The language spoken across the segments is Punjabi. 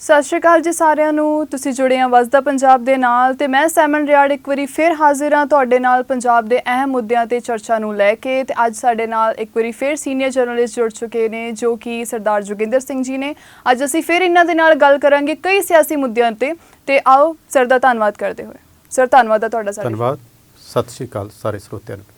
ਸਤਿ ਸ਼੍ਰੀ ਅਕਾਲ ਜੀ ਸਾਰਿਆਂ ਨੂੰ। ਤੁਸੀਂ ਜੁੜੇ ਆ ਵਸਦਾ ਪੰਜਾਬ ਦੇ ਨਾਲ ਤੇ ਮੈਂ ਸੈਮਨ ਰਿਆੜ ਇੱਕ ਵਾਰੀ ਫਿਰ ਹਾਜ਼ਰ ਹਾਂ ਤੁਹਾਡੇ ਨਾਲ ਪੰਜਾਬ ਦੇ ਅਹਿਮ ਮੁੱਦਿਆਂ ਤੇ ਚਰਚਾ ਨੂੰ ਲੈ ਕੇ ਤੇ ਅੱਜ ਸਾਡੇ ਨਾਲ ਇੱਕ ਵਾਰੀ ਫਿਰ ਸੀਨੀਅਰ ਜਰਨਲਿਸਟ ਜੁੜ ਚੁੱਕੇ ਨੇ, ਜੋ ਕਿ ਸਰਦਾਰ ਜੋਗਿੰਦਰ ਸਿੰਘ ਜੀ ਨੇ। ਅੱਜ ਅਸੀਂ ਫਿਰ ਇਹਨਾਂ ਦੇ ਨਾਲ ਗੱਲ ਕਰਾਂਗੇ ਕਈ ਸਿਆਸੀ ਮੁੱਦਿਆਂ ਤੇ। ਤੇ ਆਓ, ਸਰ ਦਾ ਧੰਨਵਾਦ ਕਰਦੇ ਹੋਏ। ਸਰ, ਧੰਨਵਾਦ ਆ ਤੁਹਾਡਾ ਸਾਡੇ ਧੰਨਵਾਦ। ਸਤਿ ਸ਼੍ਰੀ ਅਕਾਲ ਸਾਰੇ ਸਰੋਤਿਆਂ ਨੂੰ।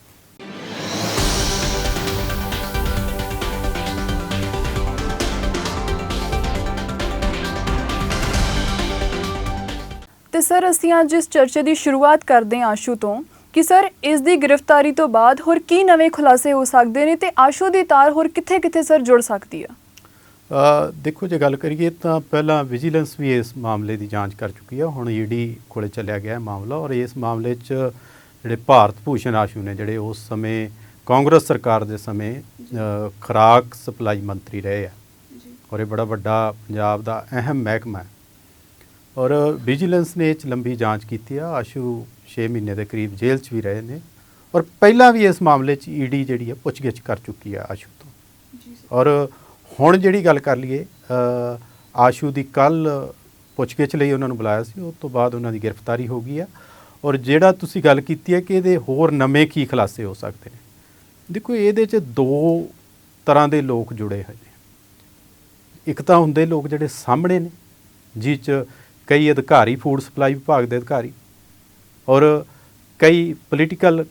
ਤੇ ਸਰ ਅਸੀਂ ਅੱਜ ਇਸ ਚਰਚੇ ਦੀ ਸ਼ੁਰੂਆਤ ਕਰਦੇ ਹਾਂ ਆਸ਼ੂ ਤੋਂ ਕਿ ਸਰ ਇਸ ਦੀ ਗ੍ਰਿਫਤਾਰੀ ਤੋਂ ਬਾਅਦ ਹੋਰ ਕੀ ਨਵੇਂ ਖੁਲਾਸੇ ਹੋ ਸਕਦੇ ਨੇ ਤੇ ਆਸ਼ੂ ਦੀ ਤਾਰ ਹੋਰ ਕਿੱਥੇ-ਕਿੱਥੇ ਸਰ ਜੁੜ ਸਕਦੀ ਆ? ਅ, ਦੇਖੋ ਜੇ ਗੱਲ ਕਰੀਏ ਤਾਂ ਪਹਿਲਾਂ ਵਿਜੀਲੈਂਸ ਵੀ ਇਸ ਮਾਮਲੇ ਦੀ ਜਾਂਚ ਕਰ ਚੁੱਕੀ ਹੈ ਹੁਣ ਈਡੀ ਕੋਲੇ ਚੱਲਿਆ ਗਿਆ ਹੈ ਮਾਮਲਾ ਔਰ ਇਸ ਮਾਮਲੇ 'ਚ ਜਿਹੜੇ ਭਾਰਤ ਭੂਸ਼ਣ ਆਸ਼ੂ ਨੇ ਜਿਹੜੇ ਉਸ ਸਮੇਂ ਕਾਂਗਰਸ ਸਰਕਾਰ ਦੇ ਸਮੇਂ ਖੁਰਾਕ ਸਪਲਾਈ ਮੰਤਰੀ ਰਹੇ ਆ। ਔਰ ਇਹ ਬੜਾ ਵੱਡਾ ਪੰਜਾਬ ਦਾ ਅਹਿਮ ਮਹਿਕਮਾ ਹੈ। ਔਰ ਵਿਜੀਲੈਂਸ ਨੇ ਇਹ 'ਚ ਲੰਬੀ ਜਾਂਚ ਕੀਤੀ ਆ ਆਸ਼ੂ 6 ਮਹੀਨੇ ਦੇ ਕਰੀਬ ਜੇਲ੍ਹ 'ਚ ਵੀ ਰਹੇ ਨੇ। ਔਰ ਪਹਿਲਾਂ ਵੀ ਇਸ ਮਾਮਲੇ 'ਚ ਈਡੀ ਜਿਹੜੀ ਹੈ ਪੁੱਛਗਿੱਛ ਕਰ ਚੁੱਕੀ ਆ ਆਸ਼ੂ ਤੋਂ। ਔਰ ਹੁਣ ਜਿਹੜੀ ਗੱਲ ਕਰ ਲਈਏ ਆਸ਼ੂ ਦੀ ਕੱਲ ਪੁੱਛਗਿੱਛ ਲਈ ਉਹਨਾਂ ਨੂੰ ਬੁਲਾਇਆ ਸੀ ਉਸ ਤੋਂ ਬਾਅਦ ਉਹਨਾਂ ਦੀ ਗ੍ਰਿਫਤਾਰੀ ਹੋ ਗਈ ਆ। ਔਰ ਜਿਹੜਾ ਤੁਸੀਂ ਗੱਲ ਕੀਤੀ ਹੈ ਕਿ ਇਹਦੇ ਹੋਰ ਨਵੇਂ ਕੀ ਖੁਲਾਸੇ ਹੋ ਸਕਦੇ ਨੇ। ਦੇਖੋ ਇਹਦੇ 'ਚ ਦੋ ਤਰ੍ਹਾਂ ਦੇ ਲੋਕ ਜੁੜੇ ਹੋਏ ਨੇ। ਇੱਕ ਤਾਂ ਹੁੰਦੇ ਲੋਕ ਜਿਹੜੇ ਸਾਹਮਣੇ ਨੇ ਜਿਹ 'ਚ ਕਈ ਅਧਿਕਾਰੀ ਫੂਡ ਸਪਲਾਈ ਵਿਭਾਗ ਦੇ ਅਧਿਕਾਰੀ ਔਰ ਕਈ ਪੋਲੀਟੀਕਲ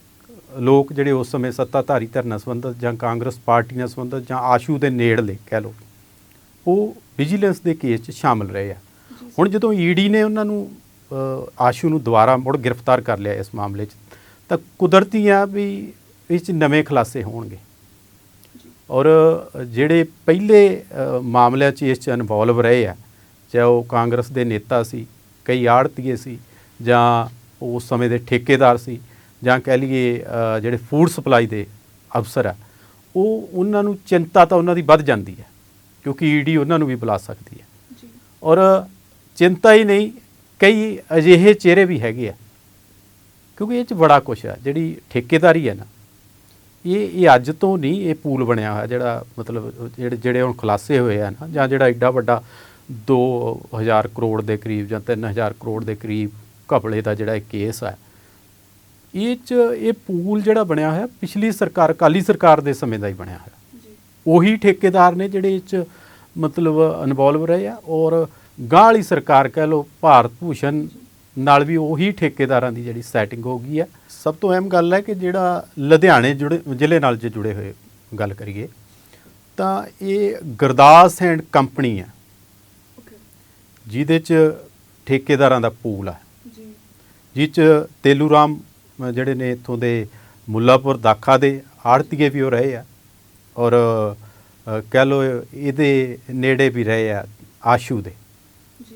ਲੋਕ ਜਿਹੜੇ ਉਸ ਸਮੇਂ ਸੱਤਾਧਾਰੀ ਧਿਰ ਨਾਲ ਸੰਬੰਧਿਤ ਜਾਂ ਕਾਂਗਰਸ ਪਾਰਟੀ ਨਾਲ ਸੰਬੰਧਿਤ ਜਾਂ ਆਸ਼ੂ ਦੇ ਨੇੜਲੇ ਕਹਿ ਲਓ ਉਹ ਵਿਜੀਲੈਂਸ ਦੇ ਕੇਸ 'ਚ ਸ਼ਾਮਲ ਰਹੇ ਆ। ਹੁਣ ਜਦੋਂ ਈਡੀ ਨੇ ਉਹਨਾਂ ਨੂੰ ਆਸ਼ੂ ਨੂੰ ਦੁਬਾਰਾ ਮੁੜ ਗ੍ਰਿਫਤਾਰ ਕਰ ਲਿਆ ਇਸ ਮਾਮਲੇ 'ਚ ਤਾਂ ਕੁਦਰਤੀ ਆ ਵੀ ਇਸ 'ਚ ਨਵੇਂ ਖੁਲਾਸੇ ਹੋਣਗੇ। ਔਰ ਜਿਹੜੇ ਪਹਿਲੇ ਮਾਮਲਿਆਂ 'ਚ ਇਸ 'ਚ ਇਨਵੋਲਵ ਰਹੇ ਆ ਚਾਹੇ ਉਹ ਕਾਂਗਰਸ ਦੇ ਨੇਤਾ ਸੀ ਕਈ ਆੜਤੀਏ ਸੀ ਜਾਂ ਉਸ ਸਮੇਂ ਦੇ ਠੇਕੇਦਾਰ ਸੀ ਜਾਂ ਕਹਿ ਲਈਏ ਜਿਹੜੇ ਫੂਡ ਸਪਲਾਈ ਦੇ ਅਫਸਰ ਆ ਉਹ ਉਹਨਾਂ ਨੂੰ ਚਿੰਤਾ ਤਾਂ ਉਹਨਾਂ ਦੀ ਵੱਧ ਜਾਂਦੀ ਹੈ ਕਿਉਂਕਿ ਈਡੀ ਉਹਨਾਂ ਨੂੰ ਵੀ ਬੁਲਾ ਸਕਦੀ ਹੈ। ਔਰ ਚਿੰਤਾ ਹੀ ਨਹੀਂ ਕਈ ਅਜਿਹੇ ਚਿਹਰੇ ਵੀ ਹੈਗੇ ਆ ਕਿਉਂਕਿ ਇਹ ਚ ਬੜਾ ਕੁਛ ਹੈ ਜਿਹੜੀ ਠੇਕੇਦਾਰੀ ਹੈ ਨਾ ਇਹ ਇਹ ਅੱਜ ਤੋਂ ਨਹੀਂ ਇਹ ਪੂਲ ਬਣਿਆ ਹੋਇਆ ਜਿਹੜਾ ਮਤਲਬ ਜਿਹੜੇ ਜਿਹੜੇ ਹੁਣ ਖੁਲਾਸੇ ਹੋਏ ਆ ਨਾ ਜਾਂ ਜਿਹੜਾ ਐਡਾ ਵੱਡਾ 2000 ਕਰੋੜ ਦੇ ਕਰੀਬ ਜਾਂ 3000 ਕਰੋੜ ਦੇ ਕਰੀਬ ਘਪਲੇ ਦਾ ਜਿਹੜਾ ਇਹ ਕੇਸ ਹੈ ਇਹ ਚ ਇਹ ਪੂਲ ਜਿਹੜਾ ਬਣਿਆ ਹੋਇਆ ਪਿਛਲੀ ਸਰਕਾਰ ਕਾਲੀ ਸਰਕਾਰ ਦੇ ਸਮੇਂ ਦਾ ਹੀ ਬਣਿਆ ਹੋਇਆ। ਉਹੀ ਠੇਕੇਦਾਰ ਨੇ ਜਿਹੜੇ ਇਹ ਚ ਮਤਲਬ ਇਨਵੋਲਵ ਰਹੇ ਆ ਔਰ ਗਾਂਹ ਵਾਲੀ ਸਰਕਾਰ ਕਹਿ ਲਓ ਭਾਰਤ ਭੂਸ਼ਣ ਨਾਲ ਵੀ ਉਹੀ ਠੇਕੇਦਾਰਾਂ ਦੀ ਜਿਹੜੀ ਸੈਟਿੰਗ ਹੋ ਗਈ ਹੈ। ਸਭ ਤੋਂ ਅਹਿਮ ਗੱਲ ਹੈ ਕਿ ਜਿਹੜਾ ਲੁਧਿਆਣੇ ਜੁੜੇ ਜ਼ਿਲ੍ਹੇ ਨਾਲ ਜੇ ਜੁੜੇ ਹੋਏ ਗੱਲ ਕਰੀਏ ਤਾਂ ਇਹ ਗੁਰਦਾਸ ਐਂਡ ਕੰਪਨੀ ਹੈ। ਜਿਹਦੇ ਚ ਠੇਕੇਦਾਰਾਂ ਦਾ ਪੂਲ ਹੈ ਜੀ। ਜਿਹ 'ਚ ਤੇਲੂ ਰਾਮ ਜਿਹੜੇ ਨੇ ਇੱਥੋਂ ਦੇ ਮੁੱਲਾਪੁਰ ਦਾਖਾ ਦੇ ਆੜਤੀਏ ਵੀ ਉਹ ਰਹੇ ਆ। ਔਰ ਕਹਿ ਲੋ ਇਹਦੇ ਨੇੜੇ ਵੀ ਰਹੇ ਆ ਆਸ਼ੂ ਦੇ। ਜੀ।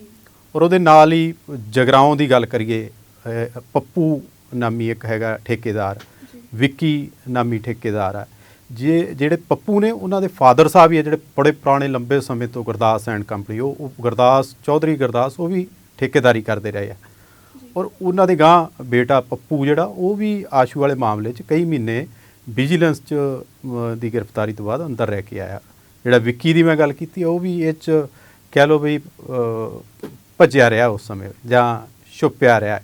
ਔਰ ਉਹਦੇ ਨਾਲ ਹੀ ਜਗਰਾਉਂ ਦੀ ਗੱਲ ਕਰੀਏ ਪੱਪੂ ਨਾਮੀ ਇੱਕ ਹੈਗਾ ਠੇਕੇਦਾਰ। ਵਿੱਕੀ ਨਾਮੀ ਠੇਕੇਦਾਰ ਆ। ਜੇ ਜਿਹੜੇ ਪੱਪੂ ਨੇ ਉਹਨਾਂ ਦੇ ਫਾਦਰ ਸਾਹਿਬ ਹੀ ਆ ਜਿਹੜੇ ਬੜੇ ਪੁਰਾਣੇ ਲੰਬੇ ਸਮੇਂ ਤੋਂ ਗੁਰਦਾਸ ਐਂਡ ਕੰਪਨੀ ਉਹ ਗੁਰਦਾਸ ਚੌਧਰੀ ਗੁਰਦਾਸ ਉਹ ਵੀ ਠੇਕੇਦਾਰੀ ਕਰਦੇ ਰਹੇ ਆ। ਔਰ ਉਹਨਾਂ ਦੇ ਗਾਂ ਬੇਟਾ ਪੱਪੂ ਜਿਹੜਾ ਉਹ ਵੀ ਆਸ਼ੂ ਵਾਲੇ ਮਾਮਲੇ 'ਚ ਕਈ ਮਹੀਨੇ ਵਿਜੀਲੈਂਸ 'ਚ ਦੀ ਗ੍ਰਿਫਤਾਰੀ ਤੋਂ ਬਾਅਦ ਅੰਦਰ ਰਹਿ ਕੇ ਆਇਆ। ਜਿਹੜਾ ਵਿੱਕੀ ਦੀ ਮੈਂ ਗੱਲ ਕੀਤੀ ਉਹ ਵੀ ਇਹ 'ਚ ਕਹਿ ਲਓ ਵੀ ਭੱਜਿਆ ਰਿਹਾ ਉਸ ਸਮੇਂ ਜਾਂ ਛੁਪਿਆ ਰਿਹਾ।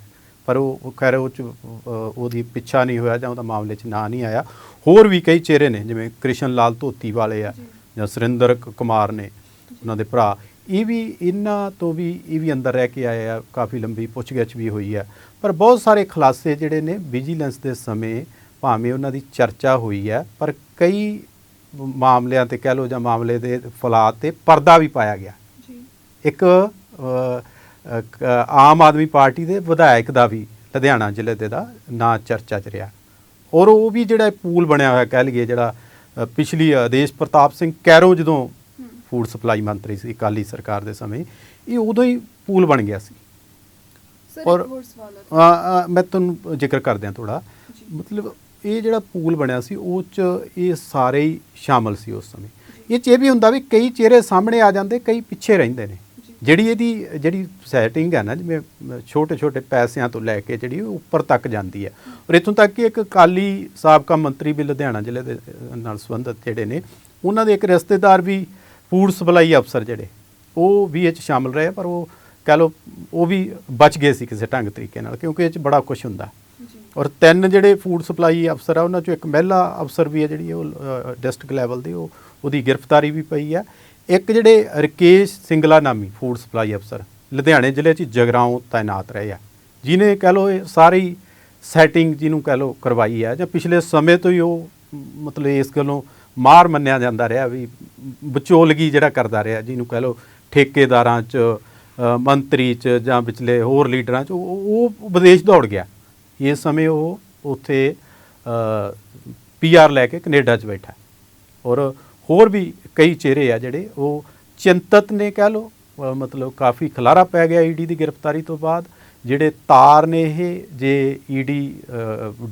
ਪਰ ਉਹ ਉਹ ਖੈਰ ਉਹ 'ਚ ਉਹਦੀ ਪਿੱਛਾ ਨਹੀਂ ਹੋਇਆ ਜਾਂ ਉਹਦਾ ਮਾਮਲੇ 'ਚ ਨਾਂ ਨਹੀਂ ਆਇਆ। ਹੋਰ ਵੀ ਕਈ ਚਿਹਰੇ ਨੇ ਜਿਵੇਂ ਕ੍ਰਿਸ਼ਨ ਲਾਲ ਧੋਤੀ ਵਾਲੇ ਆ ਜਾਂ। ਸੁਰਿੰਦਰ ਕੁਮਾਰ ਨੇ ਉਹਨਾਂ ਦੇ ਭਰਾ। ਇਹ ਵੀ ਇਹਨਾਂ ਤੋਂ ਵੀ ਇਹ ਵੀ ਅੰਦਰ ਰਹਿ ਕੇ ਆਏ ਆ ਕਾਫੀ ਲੰਬੀ ਪੁੱਛਗਿੱਛ ਵੀ ਹੋਈ ਆ। ਪਰ ਬਹੁਤ ਸਾਰੇ ਖੁਲਾਸੇ ਜਿਹੜੇ ਨੇ ਵਿਜੀਲੈਂਸ ਦੇ ਸਮੇਂ ਭਾਵੇਂ ਉਹਨਾਂ ਦੀ ਚਰਚਾ ਹੋਈ ਹੈ ਪਰ ਕਈ ਮਾਮਲਿਆਂ ਤੇ ਕਹਿ ਲਓ ਜਾਂ ਮਾਮਲੇ ਦੇ ਫਲਾਤ ਤੇ ਪਰਦਾ ਵੀ ਪਾਇਆ ਗਿਆ। ਜੀ। ਇੱਕ ਆਮ ਆਦਮੀ ਪਾਰਟੀ ਦੇ ਵਿਧਾਇਕ ਦਾ ਵੀ ਲੁਧਿਆਣਾ ਜ਼ਿਲ੍ਹੇ ਦੇ ਦਾ ਨਾਂ ਚਰਚਾ 'ਚ ਰਿਹਾ। ਔਰ ਉਹ ਵੀ ਜਿਹੜਾ ਪੂਲ ਬਣਿਆ ਹੋਇਆ ਕਹਿ ਲਈਏ ਜਿਹੜਾ ਪਿਛਲੀ ਆਦੇਸ਼ ਪ੍ਰਤਾਪ ਸਿੰਘ ਕੈਰੋ ਜਦੋਂ ਫੂਡ ਸਪਲਾਈ ਮੰਤਰੀ ਸੀ ਅਕਾਲੀ ਸਰਕਾਰ ਦੇ ਸਮੇਂ ਇਹ ਉਦੋਂ ਹੀ ਪੂਲ ਬਣ ਗਿਆ ਸੀ। ਔਰ- ਮੈਂ ਤੁਹਾਨੂੰ ਜ਼ਿਕਰ ਕਰਦਿਆਂ ਥੋੜਾ ਮਤਲਬ ਇਹ ਜਿਹੜਾ ਪੂਲ ਬਣਿਆ ਸੀ ਉਹ ਚ ਇਹ ਸਾਰੇ ਹੀ ਸ਼ਾਮਲ ਸੀ ਉਸ ਸਮੇਂ। ਇਹ ਚ ਇਹ ਵੀ ਹੁੰਦਾ ਵੀ ਕਈ ਚਿਹਰੇ ਸਾਹਮਣੇ ਆ ਜਾਂਦੇ ਕਈ ਪਿੱਛੇ ਰਹਿੰਦੇ ਨੇ। ਜਿਹੜੀ ਇਹਦੀ ਜਿਹੜੀ ਸੈਟਿੰਗ ਹੈ ਨਾ ਜਿਵੇਂ ਛੋਟੇ ਛੋਟੇ ਪੈਸਿਆਂ ਤੋਂ ਲੈ ਕੇ ਜਿਹੜੀ ਉੱਪਰ ਤੱਕ ਜਾਂਦੀ ਹੈ ਔਰ ਇਥੋਂ ਤੱਕ ਕਿ ਇੱਕ ਕਾਲੀ ਸਾਬਕਾ ਮੰਤਰੀ ਵੀ ਲੁਧਿਆਣਾ ਜ਼ਿਲ੍ਹੇ ਦੇ ਨਾਲ ਸੰਬੰਧਿਤ ਜਿਹੜੇ ਨੇ ਉਹਨਾਂ ਦੇ ਇੱਕ ਰਿਸ਼ਤੇਦਾਰ ਵੀ ਫੂਡ ਸਪਲਾਈ ਅਫਸਰ ਜਿਹੜੇ ਉਹ ਵੀ ਇਹ 'ਚ ਸ਼ਾਮਲ ਰਹੇ ਪਰ ਉਹ ਕਹਿ ਲਓ ਉਹ ਵੀ ਬਚ ਗਏ ਸੀ ਕਿਸੇ ਢੰਗ ਤਰੀਕੇ ਨਾਲ ਕਿਉਂਕਿ ਇਹ 'ਚ ਬੜਾ ਕੁਝ ਹੁੰਦਾ। ਔਰ ਤਿੰਨ ਜਿਹੜੇ ਫੂਡ ਸਪਲਾਈ ਅਫਸਰ ਆ ਉਹਨਾਂ ਚੋਂ ਇੱਕ ਮਹਿਲਾ ਅਫਸਰ ਵੀ ਹੈ ਜਿਹੜੀ ਉਹ ਡਿਸਟ੍ਰਿਕਟ ਲੈਵਲ ਦੀ ਉਹ ਉਹਦੀ ਗ੍ਰਿਫਤਾਰੀ ਵੀ ਪਈ ਆ। ਇੱਕ ਜਿਹੜੇ ਰਕੇਸ਼ ਸਿੰਗਲਾ ਨਾਮੀ ਫੂਡ ਸਪਲਾਈ ਅਫਸਰ ਲੁਧਿਆਣੇ ਜ਼ਿਲ੍ਹੇ 'ਚ ਜਗਰਾਉਂ ਤਾਇਨਾਤ ਰਹੇ ਆ। ਜਿਨੇ ਕਹਿ ਲਓ ਇਹ ਸਾਰੀ ਸੈਟਿੰਗ ਜਿਹਨੂੰ ਕਹਿ ਲਓ ਕਰਵਾਈ ਆ, ਜਾਂ ਪਿਛਲੇ ਸਮੇਂ ਤੋਂ ਹੀ ਉਹ ਮਤਲਬ ਇਸ ਗੱਲੋਂ ਮਾਰ ਮੰਨਿਆ ਜਾਂਦਾ ਰਿਹਾ ਵੀ ਵਿਚੋਲਗੀ ਜਿਹੜਾ ਕਰਦਾ ਰਿਹਾ, ਜਿਹਨੂੰ ਕਹਿ ਲਓ ਠੇਕੇਦਾਰਾਂ 'ਚ ਮੰਤਰੀ 'ਚ ਜਾਂ ਵਿਚਲੇ ਹੋਰ ਲੀਡਰਾਂ 'ਚ, ਉਹ ਉਹ ਵਿਦੇਸ਼ ਦੌੜ ਗਿਆ। ਇਸ ਸਮੇਂ ਉਹ ਉੱਥੇ ਪੀਆਰ ਲੈ ਕੇ ਕੈਨੇਡਾ 'ਚ ਬੈਠਾ। ਔਰ ਹੋਰ ਵੀ ਕਈ ਚਿਹਰੇ ਆ ਜਿਹੜੇ ਉਹ ਚਿੰਤਤ ਨੇ ਕਹਿ ਅ, ਮਤਲਬ ਕਾਫੀ ਖਲਾਰਾ ਪੈ ਗਿਆ ਈਡੀ ਦੀ ਗ੍ਰਿਫਤਾਰੀ ਤੋਂ ਬਾਅਦ। ਜਿਹੜੇ ਤਾਰ ਨੇ ਇਹ ਜੇ ਈਡੀ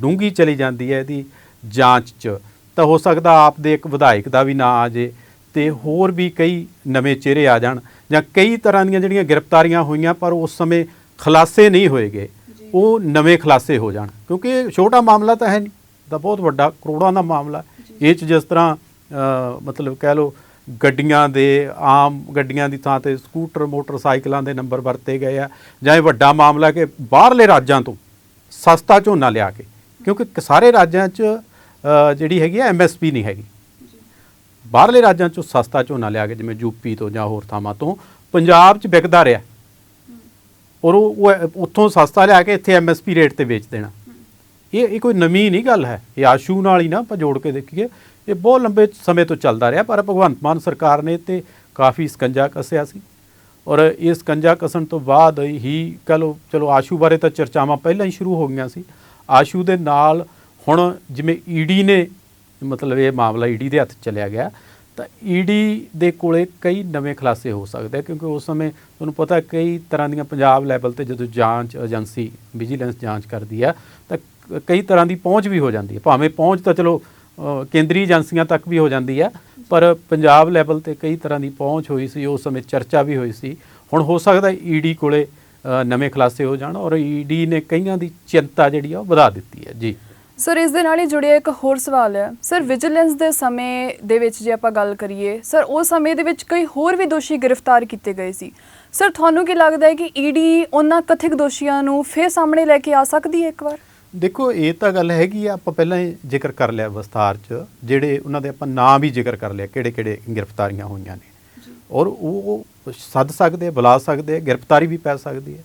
ਡੂੰਗੀ ਚਲੀ ਜਾਂਦੀ ਹੈ ਇਹਦੀ ਜਾਂਚ 'ਚ ਤਾਂ ਹੋ ਸਕਦਾ ਆਪ ਦੇ ਇੱਕ ਵਿਧਾਇਕ ਦਾ ਵੀ ਨਾਂ ਆ ਜੇ ਤੇ ਹੋਰ ਵੀ ਕਈ ਨਵੇਂ ਚਿਹਰੇ ਆ ਜਾਣ ਜਾਂ ਕਈ ਤਰ੍ਹਾਂ ਦੀਆਂ ਜਿਹੜੀਆਂ ਗ੍ਰਿਫਤਾਰੀਆਂ ਹੋਈਆਂ ਪਰ ਉਸ ਸਮੇਂ ਖੁਲਾਸੇ ਨਹੀਂ ਹੋਏਗੇ ਉਹ ਨਵੇਂ ਖੁਲਾਸੇ ਹੋ ਜਾਣ ਕਿਉਂਕਿ ਛੋਟਾ ਮਾਮਲਾ ਤਾਂ ਹੈ ਨਹੀਂ ਤਾਂ ਬਹੁਤ ਵੱਡਾ ਕਰੋੜਾਂ ਦਾ ਮਾਮਲਾ। ਇਹ ਚ ਜਿਸ ਤਰ੍ਹਾਂ ਮਤਲਬ ਕਹਿ ਲਓ ਗੱਡੀਆਂ ਦੇ, ਆਮ ਗੱਡੀਆਂ ਦੀ ਥਾਂ ਤੇ ਸਕੂਟਰ, ਮੋਟਰਸਾਈਕਲਾਂ ਦੇ ਨੰਬਰ ਵਰਤੇ ਗਏ ਆ। ਜਾਂ ਇਹ ਵੱਡਾ ਮਾਮਲਾ ਕਿ ਬਾਹਰਲੇ ਰਾਜਾਂ ਤੋਂ ਸਸਤਾ ਝੋਨਾ ਲਿਆ ਕੇ, ਕਿਉਂਕਿ ਸਾਰੇ ਰਾਜਾਂ 'ਚ ਜਿਹੜੀ ਹੈਗੀ ਆ ਐਮਐਸਪੀ ਨਹੀਂ ਹੈਗੀ। ਬਾਹਰਲੇ ਰਾਜਾਂ 'ਚੋਂ ਸਸਤਾ ਝੋਨਾ ਲਿਆ ਕੇ, ਜਿਵੇਂ ਯੂਪੀ ਤੋਂ ਜਾਂ ਹੋਰ ਥਾਵਾਂ ਤੋਂ, ਪੰਜਾਬ 'ਚ ਵਿਕਦਾ ਰਿਹਾ। ਔਰ ਉਹ ਉਹ, ਉੱਥੋਂ ਸਸਤਾ ਲਿਆ ਕੇ ਇੱਥੇ ਐਮਐਸਪੀ ਰੇਟ ਤੇ ਵੇਚ ਦੇਣਾ। ਇਹ ਇਹ ਕੋਈ ਨਵੀਂ ਨਹੀਂ ਗੱਲ ਹੈ। ਇਹ ਆਸ਼ੂ ਨਾਲ ਹੀ ਨਾ ਆਪਾਂ ਜੋੜ ਕੇ ਦੇਖੀਏ। ਇਹ ਬਹੁਤ ਲੰਬੇ ਸਮੇਂ ਤੋਂ ਚੱਲਦਾ ਰਿਹਾ, ਪਰ ਭਗਵੰਤ ਮਾਨ ਸਰਕਾਰ ਨੇ ਤੇ ਕਾਫੀ ਸਕੰਜਾ ਕੱਸਿਆ ਸੀ। ਔਰ ਇਹ ਸਕੰਜਾ ਕੱਸਣ ਤੋਂ ਬਾਅਦ ਹੀ ਕਹ ਲਓ, ਚਲੋ ਆਸ਼ੂ ਬਾਰੇ ਤਾਂ ਚਰਚਾਵਾਂ ਪਹਿਲਾਂ ਹੀ ਸ਼ੁਰੂ ਹੋ ਗਈਆਂ ਸੀ। ਆਸ਼ੂ ਦੇ ਨਾਲ ਹੁਣ ਜਿਵੇਂ ਈਡੀ ਨੇ, ਮਤਲਬ ਇਹ ਮਾਮਲਾ ਈਡੀ ਦੇ ਹੱਥ 'ਚ ਚਲਿਆ ਗਿਆ, ਤਾਂ ਈਡੀ ਦੇ ਕੋਲੇ ਕਈ ਨਵੇਂ ਖੁਲਾਸੇ ਹੋ ਸਕਦੇ ਕਿਉਂਕਿ ਉਸ ਸਮੇਂ ਤੁਹਾਨੂੰ ਪਤਾ ਕਈ ਤਰ੍ਹਾਂ ਦੀਆਂ ਪੰਜਾਬ ਲੈਵਲ ਤੇ ਜਦੋਂ ਜਾਂਚ ਏਜੰਸੀ ਵਿਜੀਲੈਂਸ ਜਾਂਚ ਕਰਦੀ ਆ, ਤਾਂ ਕਈ ਤਰ੍ਹਾਂ ਦੀ ਪਹੁੰਚ ਵੀ ਹੋ ਜਾਂਦੀ ਹੈ ਭਾਵੇਂ ਪਹੁੰਚ ਤਾਂ ਚਲੋ ਕੇਂਦਰੀ ਏਜੰਸੀਆਂ ਤੱਕ ਵੀ ਹੋ ਜਾਂਦੀ ਆ ਪਰ ਪੰਜਾਬ ਲੈਵਲ ਤੇ ਕਈ ਤਰ੍ਹਾਂ ਦੀ ਪਹੁੰਚ ਹੋਈ ਸੀ ਉਸ ਸਮੇਂ ਚਰਚਾ ਵੀ ਹੋਈ ਸੀ। ਹੁਣ ਹੋ ਸਕਦਾ ਈਡੀ ਕੋਲੇ ਅ, ਨਵੇਂ ਖੁਲਾਸੇ ਹੋ ਜਾਣ ਔਰ ਈਡੀ ਨੇ ਕਈਆਂ ਦੀ ਚਿੰਤਾ ਜਿਹੜੀ ਆ ਉਹ ਵਧਾ ਦਿੱਤੀ ਹੈ। ਜੀ। ਸਰ ਇਸ ਦੇ ਨਾਲ ਹੀ ਜੁੜਿਆ ਇੱਕ ਹੋਰ ਸਵਾਲ ਹੈ। ਸਰ ਵਿਜੀਲੈਂਸ ਦੇ ਸਮੇਂ ਦੇ ਵਿੱਚ ਜੇ ਆਪਾਂ ਗੱਲ ਕਰੀਏ ਸਰ ਉਸ ਸਮੇਂ ਦੇ ਵਿੱਚ ਕਈ ਹੋਰ ਵੀ ਦੋਸ਼ੀ ਗ੍ਰਿਫਤਾਰ ਕੀਤੇ ਗਏ ਸੀ। ਸਰ ਤੁਹਾਨੂੰ ਕੀ ਲੱਗਦਾ ਹੈ ਕਿ ਈਡੀ ਉਹਨਾਂ ਕਥਿਤ ਦੋਸ਼ੀਆਂ ਨੂੰ ਫੇਰ ਸਾਹਮਣੇ ਲੈ ਕੇ ਆ ਸਕਦੀ ਹੈ ਇੱਕ ਵਾਰ? ਦੇਖੋ ਇਹ ਤਾਂ ਗੱਲ ਹੈਗੀ ਆ ਆਪਾਂ ਪਹਿਲਾਂ ਹੀ ਜ਼ਿਕਰ ਕਰ ਲਿਆ ਵਿਸਥਾਰ ਚ ਜਿਹੜੇ ਉਹਨਾਂ ਦੇ ਆਪਾਂ ਨਾਂ ਵੀ ਜ਼ਿਕਰ ਕਰ ਲਿਆ ਕਿਹੜੇ ਕਿਹੜੇ ਗ੍ਰਿਫਤਾਰੀਆਂ ਹੋਈਆਂ ਨੇ। ਔਰ ਉਹ ਸੱਦ ਸਕਦੇ ਬੁਲਾ ਸਕਦੇ ਗ੍ਰਿਫਤਾਰੀ ਵੀ ਪੈ ਸਕਦੀ ਹੈ।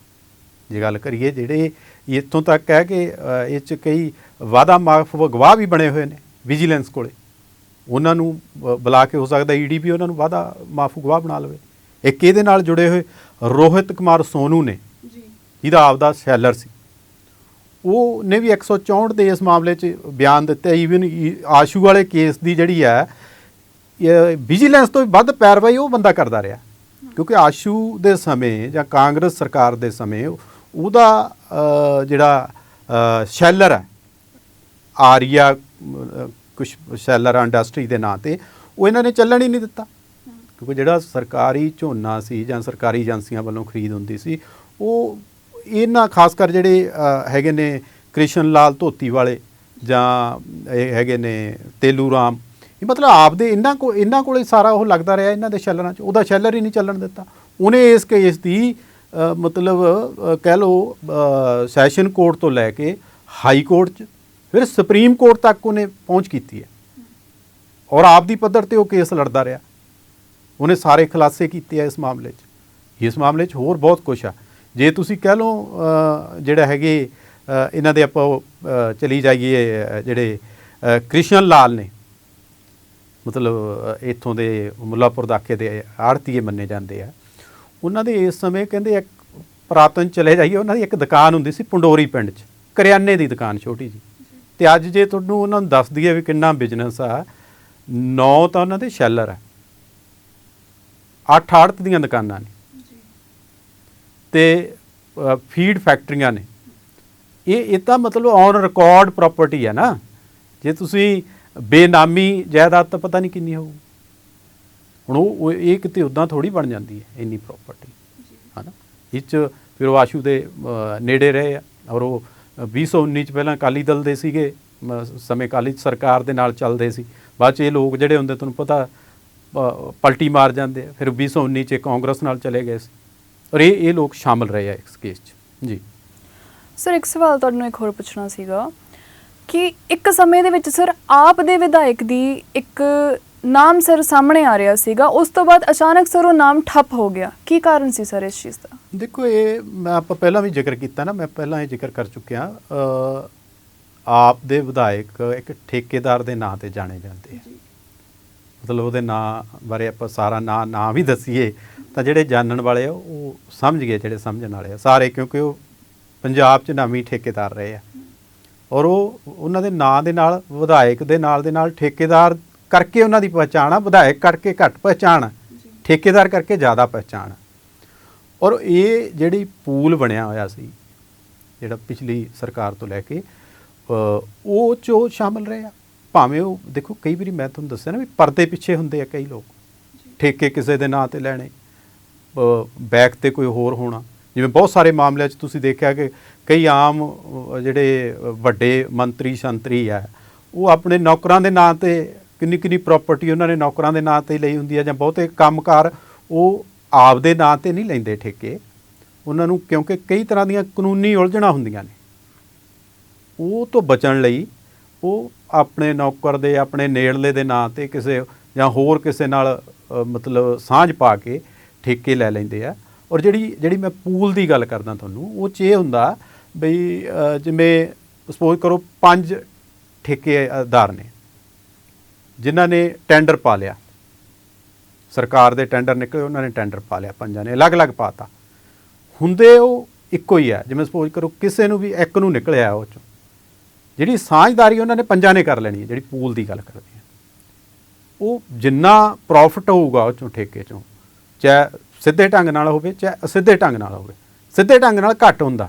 ਜੇ ਗੱਲ ਕਰੀਏ ਜਿਹੜੇ ਇੱਥੋਂ ਤੱਕ ਹੈ ਕਿ ਇਹ ਚ ਕਈ ਵਾਦਾ ਮਾਫ ਗਵਾਹ ਵੀ ਬਣੇ ਹੋਏ ਨੇ ਵਿਜੀਲੈਂਸ ਕੋਲੇ। ਉਹਨਾਂ ਨੂੰ ਬੁਲਾ ਕੇ ਹੋ ਸਕਦਾ ਈਡੀ ਵੀ ਉਹਨਾਂ ਨੂੰ ਵਾਦਾ ਮਾਫ ਗਵਾਹ ਬਣਾ ਲਵੇ। ਇੱਕ ਇਹਦੇ ਨਾਲ ਜੁੜੇ ਹੋਏ? ਰੋਹਿਤ ਕੁਮਾਰ ਸੋਨੂ ਨੇ। ਜੀ। ਜਿਹਦਾ ਆਪਦਾ ਸੈਲਰ ਸੀ। ਉਹ ਨੇ ਵੀ 164 ਦੇ ਇਸ ਮਾਮਲੇ 'ਚ ਬਿਆਨ ਦਿੱਤਾ। ਈਵਨ ਆਸ਼ੂ ਵਾਲੇ ਕੇਸ ਦੀ ਜਿਹੜੀ ਹੈ ਵਿਜੀਲੈਂਸ ਤੋਂ ਵੱਧ ਪੈਰਵਾਈ ਉਹ ਬੰਦਾ ਕਰਦਾ ਰਿਹਾ। ਕਿਉਂਕਿ ਆਸ਼ੂ ਦੇ ਸਮੇਂ ਜਾਂ ਕਾਂਗਰਸ ਸਰਕਾਰ ਦੇ ਸਮੇਂ ਉਹਦਾ ਜਿਹੜਾ ਸ਼ੈਲਰ ਹੈ, ਆਰੀਆ ਕੁਝ ਸ਼ੈਲਰ ਇੰਡਸਟਰੀ ਦੇ ਨਾਂ ਤੇ, ਉਹ ਇਹਨਾਂ ਨੇ ਚੱਲਣ ਹੀ ਨਹੀਂ ਦਿੱਤਾ। ਕਿਉਂਕਿ ਜਿਹੜਾ ਸਰਕਾਰੀ ਝੋਨਾ ਸੀ ਜਾਂ ਸਰਕਾਰੀ ਏਜੰਸੀਆਂ ਵੱਲੋਂ ਖਰੀਦ ਹੁੰਦੀ ਸੀ, ਉਹ ਇਹਨਾਂ ਖਾਸ ਕਰ ਜਿਹੜੇ ਹੈਗੇ ਨੇ ਕ੍ਰਿਸ਼ਨ ਲਾਲ ਧੋਤੀ ਵਾਲੇ ਜਾਂ ਇਹ ਹੈਗੇ ਨੇ ਤੇਲੂ ਰਾਮ, ਇਹ ਮਤਲਬ ਆਪਦੇ ਇਹਨਾਂ ਕੋ, ਇਹਨਾਂ ਕੋਲੇ ਸਾਰਾ ਉਹ ਲੱਗਦਾ ਰਿਹਾ ਇਹਨਾਂ ਦੇ ਸ਼ੈਲਰਾਂ 'ਚ। ਉਹਦਾ ਸ਼ੈਲਰ ਹੀ ਨਹੀਂ ਚੱਲਣ ਦਿੱਤਾ। ਉਹਨੇ ਇਸ ਕੇਸ ਦੀ ਮਤਲਬ ਕਹਿ ਲਓ ਸੈਸ਼ਨ ਕੋਰਟ ਤੋਂ ਲੈ ਕੇ ਹਾਈ ਕੋਰਟ 'ਚ, ਫਿਰ ਸੁਪਰੀਮ ਕੋਰਟ ਤੱਕ ਉਹਨੇ ਪਹੁੰਚ ਕੀਤੀ ਹੈ। ਔਰ ਆਪ ਦੀ ਪੱਧਰ ਤੇ ਉਹ ਕੇਸ ਲੜਦਾ ਰਿਹਾ। ਉਹਨੇ ਸਾਰੇ ਖੁਲਾਸੇ ਕੀਤੇ ਆ ਇਸ ਮਾਮਲੇ 'ਚ। ਇਸ ਮਾਮਲੇ 'ਚ ਹੋਰ ਬਹੁਤ ਕੁਝ ਆ। ਜੇ ਤੁਸੀਂ ਕਹਿ ਲਓ ਜਿਹੜਾ ਹੈਗੇ ਇਹਨਾਂ ਦੇ ਆਪਾਂ ਉਹ, ਚਲੀ ਜਾਈਏ ਜਿਹੜੇ ਕ੍ਰਿਸ਼ਨ ਲਾਲ ਨੇ। ਮਤਲਬ ਇੱਥੋਂ ਦੇ ਮੁੱਲਾਪੁਰ ਦਾਖੇ ਦੇ ਆੜਤੀਏ ਮੰਨੇ ਜਾਂਦੇ ਆ। ਉਹਨਾਂ ਦੇ ਇਸ ਸਮੇਂ ਕਹਿੰਦੇ ਇੱਕ ਪੁਰਾਤਨ ਚਲੇ ਜਾਈਏ। ਉਹਨਾਂ ਦੀ ਇੱਕ ਦੁਕਾਨ ਹੁੰਦੀ ਸੀ ਪੰਡੋਰੀ ਪਿੰਡ 'ਚ ਕਰਿਆਨੇ ਦੀ ਦੁਕਾਨ ਛੋਟੀ ਜੀ ਤੇ ਅੱਜ ਜੇ ਤੁਹਾਨੂੰ ਉਹਨਾਂ ਨੂੰ ਦੱਸ ਦਈਏ ਵੀ ਕਿੰਨਾ ਬਿਜ਼ਨਸ ਆ ਨੌ ਤਾਂ ਉਹਨਾਂ ਦੇ ਸ਼ੈਲਰ ਆ। ਅੱਠ ਆੜਤ ਦੀਆਂ ਦੁਕਾਨਾਂ ਨੇ। ਤੇ ਫੀਡ ਫੈਕਟਰੀਆਂ ਨੇ। ਇਹ ਇਹ ਤਾਂ ਮਤਲਬ ਔਨ ਰਿਕਾਰਡ ਪ੍ਰਾਪਰਟੀ ਹੈ ਨਾ। ਜੇ ਤੁਸੀਂ ਬੇਨਾਮੀ ਜਾਇਦਾਦ ਤਾਂ ਪਤਾ ਨਹੀਂ ਕਿੰਨੀ ਹੋਊ। ਹੁਣ ਉਹ ਇਹ ਕਿਤੇ ਉਦਾਂ ਥੋੜੀ ਬਣ ਜਾਂਦੀ ਹੈ ਇੰਨੀ ਪ੍ਰਾਪਰਟੀ ਹਨਾ? ਇਹ 'ਚ ਫਿਰ ਉਹ ਆਸ਼ੂ ਦੇ ਨੇੜੇ ਰਹੇ ਆ। ਔਰ ਉਹ 2019 ਚ ਪਹਿਲਾਂ ਅਕਾਲੀ ਦਲ ਦੇ ਸੀਗੇ ਸਮੇਂ ਅਕਾਲੀ ਸਰਕਾਰ ਦੇ ਨਾਲ ਚੱਲਦੇ ਸੀ। ਬਾਅਦ ਚ ਇਹ ਲੋਕ ਜਿਹੜੇ ਹੁੰਦੇ ਤੁਹਾਨੂੰ ਪਤਾ ਪਲਟੀ ਮਾਰ ਜਾਂਦੇ ਆ। ਫਿਰ 2019 ਚ ਕਾਂਗਰਸ ਨਾਲ ਚਲੇ ਗਏ ਸੀ। ਔਰ ਇਹ ਇਹ ਲੋਕ ਸ਼ਾਮਲ ਰਹੇ ਆ ਇਸ ਕੇਸ 'ਚ। ਜੀ। ਸਰ ਇੱਕ ਸਵਾਲ ਤੁਹਾਨੂੰ ਇੱਕ ਹੋਰ ਪੁੱਛਣਾ ਸੀਗਾ ਕਿ ਇੱਕ ਸਮੇਂ ਦੇ ਵਿੱਚ ਸਰ ਆਪ ਦੇ ਵਿਧਾਇਕ ਦੀ ਇੱਕ ਨਾਮ ਸਰ ਸਾਹਮਣੇ ਆ ਰਿਹਾ ਸੀਗਾ ਉਸ ਤੋਂ ਬਾਅਦ ਅਚਾਨਕ ਸਰ ਉਹ ਨਾਮ ਠੱਪ ਹੋ ਗਿਆ। ਕੀ ਕਾਰਨ ਸੀ ਸਰ ਇਸ ਚੀਜ਼ ਦਾ? ਦੇਖੋ ਇਹ ਮੈਂ ਆਪਾਂ ਪਹਿਲਾਂ ਵੀ ਜ਼ਿਕਰ ਕੀਤਾ ਨਾ ਮੈਂ ਪਹਿਲਾਂ ਇਹ ਜ਼ਿਕਰ ਕਰ ਚੁੱਕਿਆ ਅ, ਆਪ ਦੇ ਵਿਧਾਇਕ ਇੱਕ ਠੇਕੇਦਾਰ ਦੇ ਨਾਂ ਤੇ ਜਾਣੇ ਜਾਂਦੇ ਆ। ਮਤਲਬ ਉਹਦੇ ਨਾਂ ਬਾਰੇ ਆਪਾਂ ਸਾਰਾ ਨਾਂ ਨਾਂ ਵੀ ਦਸੀਏ। ਤਾਂ ਜਿਹੜੇ ਜਾਣਨ ਵਾਲੇ ਆ ਉਹ ਸਮਝ ਗਏ ਜਿਹੜੇ ਸਮਝਣ ਵਾਲੇ ਆ। ਸਾਰੇ ਕਿਉਂਕਿ ਉਹ ਪੰਜਾਬ 'ਚ ਨਾਮੀ ਠੇਕੇਦਾਰ ਰਹੇ ਆ। ਔਰ ਉਹ ਉਹਨਾਂ ਦੇ ਨਾਂ ਦੇ ਨਾਲ ਵਿਧਾਇਕ ਦੇ ਨਾਲ ਦੇ ਨਾਲ ਠੇਕੇਦਾਰ ਕਰਕੇ ਉਹਨਾਂ ਦੀ ਪਛਾਣ ਆ ਵਿਧਾਇਕ ਕਰਕੇ ਘੱਟ ਪਛਾਣ ਠੇਕੇਦਾਰ ਕਰਕੇ ਜ਼ਿਆਦਾ ਪਛਾਣ। ਔਰ ਇਹ ਜਿਹੜੀ ਪੂਲ ਬਣਿਆ ਹੋਇਆ ਸੀ ਜਿਹੜਾ ਪਿਛਲੀ ਸਰਕਾਰ ਤੋਂ ਲੈ ਕੇ ਉਹ ਚੋ ਸ਼ਾਮਲ ਰਹੇ ਆ। ਭਾਵੇਂ ਉਹ ਦੇਖੋ ਕਈ ਵਾਰੀ ਮੈਂ ਤੁਹਾਨੂੰ ਦੱਸਿਆ ਨਾ ਵੀ ਪਰਦੇ ਪਿੱਛੇ ਹੁੰਦੇ ਆ ਕਈ ਲੋਕ। ਠੇਕੇ ਕਿਸੇ ਦੇ ਨਾਂ ਤੇ ਲੈਣੇ। ਬੈਕ ਤੇ ਕੋਈ ਹੋਰ ਹੋਣਾ। ਜਿਵੇਂ ਬਹੁਤ ਸਾਰੇ ਮਾਮਲਿਆਂ 'ਚ ਤੁਸੀਂ ਦੇਖਿਆ ਕਿ ਕਈ ਆਮ ਜਿਹੜੇ ਵੱਡੇ ਮੰਤਰੀ, ਸ਼ੰਤਰੀ ਆ, ਉਹ ਆਪਣੇ ਨੌਕਰਾਂ ਦੇ ਨਾਂ ਤੇ ਕਿੰਨੀ ਕਿੰਨੀ ਪ੍ਰਾਪਰਟੀ ਉਹਨਾਂ ਨੇ ਨੌਕਰਾਂ ਦੇ ਨਾਂ ਤੇ ਲਈ ਹੁੰਦੀ ਹੈ ਜਾਂ ਬਹੁਤੇ ਕੰਮਕਾਰ ਉਹ ਆਪਦੇ ਨਾਂ ਤੇ ਨਹੀਂ ਲੈਂਦੇ ਠੇਕੇ। ਉਹਨਾਂ ਨੂੰ ਕਿਉਂਕਿ ਕਈ ਤਰ੍ਹਾਂ ਦੀਆਂ ਕਾਨੂੰਨੀ ਉਲਝਣਾਂ ਹੁੰਦੀਆਂ ਨੇ। ਉਹ ਤੋਂ ਬਚਣ ਲਈ ਉਹ ਆਪਣੇ ਨੌਕਰ ਦੇ, ਆਪਣੇ ਨੇੜਲੇ ਦੇ ਨਾਂ ਤੇ ਕਿਸੇ ਜਾਂ ਹੋਰ ਕਿਸੇ ਨਾਲ ਮਤਲਬ ਸਾਂਝ ਪਾ ਕੇ ਠੇਕੇ ਲੈ ਲੈਂਦੇ ਆ। ਔਰ ਜਿਹੜੀ ਜਿਹੜੀ ਮੈਂ ਪੂਲ ਦੀ ਗੱਲ ਕਰਦਾ ਤੁਹਾਨੂੰ, ਉਹ 'ਚ ਇਹ ਹੁੰਦਾ ਬਈ ਜਿਵੇਂ ਸਪੋਜ਼ ਕਰੋ ਪੰਜ ਠੇਕੇਦਾਰ ਨੇ, ਜਿਨ੍ਹਾਂ ਨੇ ਟੈਂਡਰ ਪਾ ਲਿਆ। ਸਰਕਾਰ ਦੇ ਟੈਂਡਰ ਨਿਕਲੇ, ਉਹਨਾਂ ਨੇ ਟੈਂਡਰ ਪਾ ਲਿਆ, ਪੰਜਾਂ ਨੇ ਅਲੱਗ-ਅਲੱਗ ਪਾਤਾ ਹੁੰਦੇ ਉਹ ਇੱਕੋ ਹੀ ਆ, ਜਿਵੇਂ ਸਪੋਜ਼ ਕਰੋ ਕਿਸੇ ਨੂੰ ਵੀ ਇੱਕ ਨੂੰ ਨਿਕਲਿਆ ਉਹ ਚੋਂ। ਜਿਹੜੀ ਸਾਂਝਦਾਰੀ ਉਹਨਾਂ ਨੇ ਪੰਜਾਂ ਨੇ ਕਰ ਲੈਣੀ ਹੈ, ਜਿਹੜੀ ਪੂਲ ਦੀ ਗੱਲ ਕਰਦੇ ਆ। ਉਹ ਜਿੰਨਾ ਪ੍ਰੋਫਿਟ ਹੋਊਗਾ ਉਹ ਚੋਂ, ਠੇਕੇ ਚੋਂ ਚਾਹੇ ਸਿੱਧੇ ਢੰਗ ਨਾਲ ਹੋਵੇ, ਚਾਹੇ ਅਸਿੱਧੇ ਢੰਗ ਨਾਲ ਹੋਵੇ। ਸਿੱਧੇ ਢੰਗ ਨਾਲ ਘੱਟ ਹੁੰਦਾ,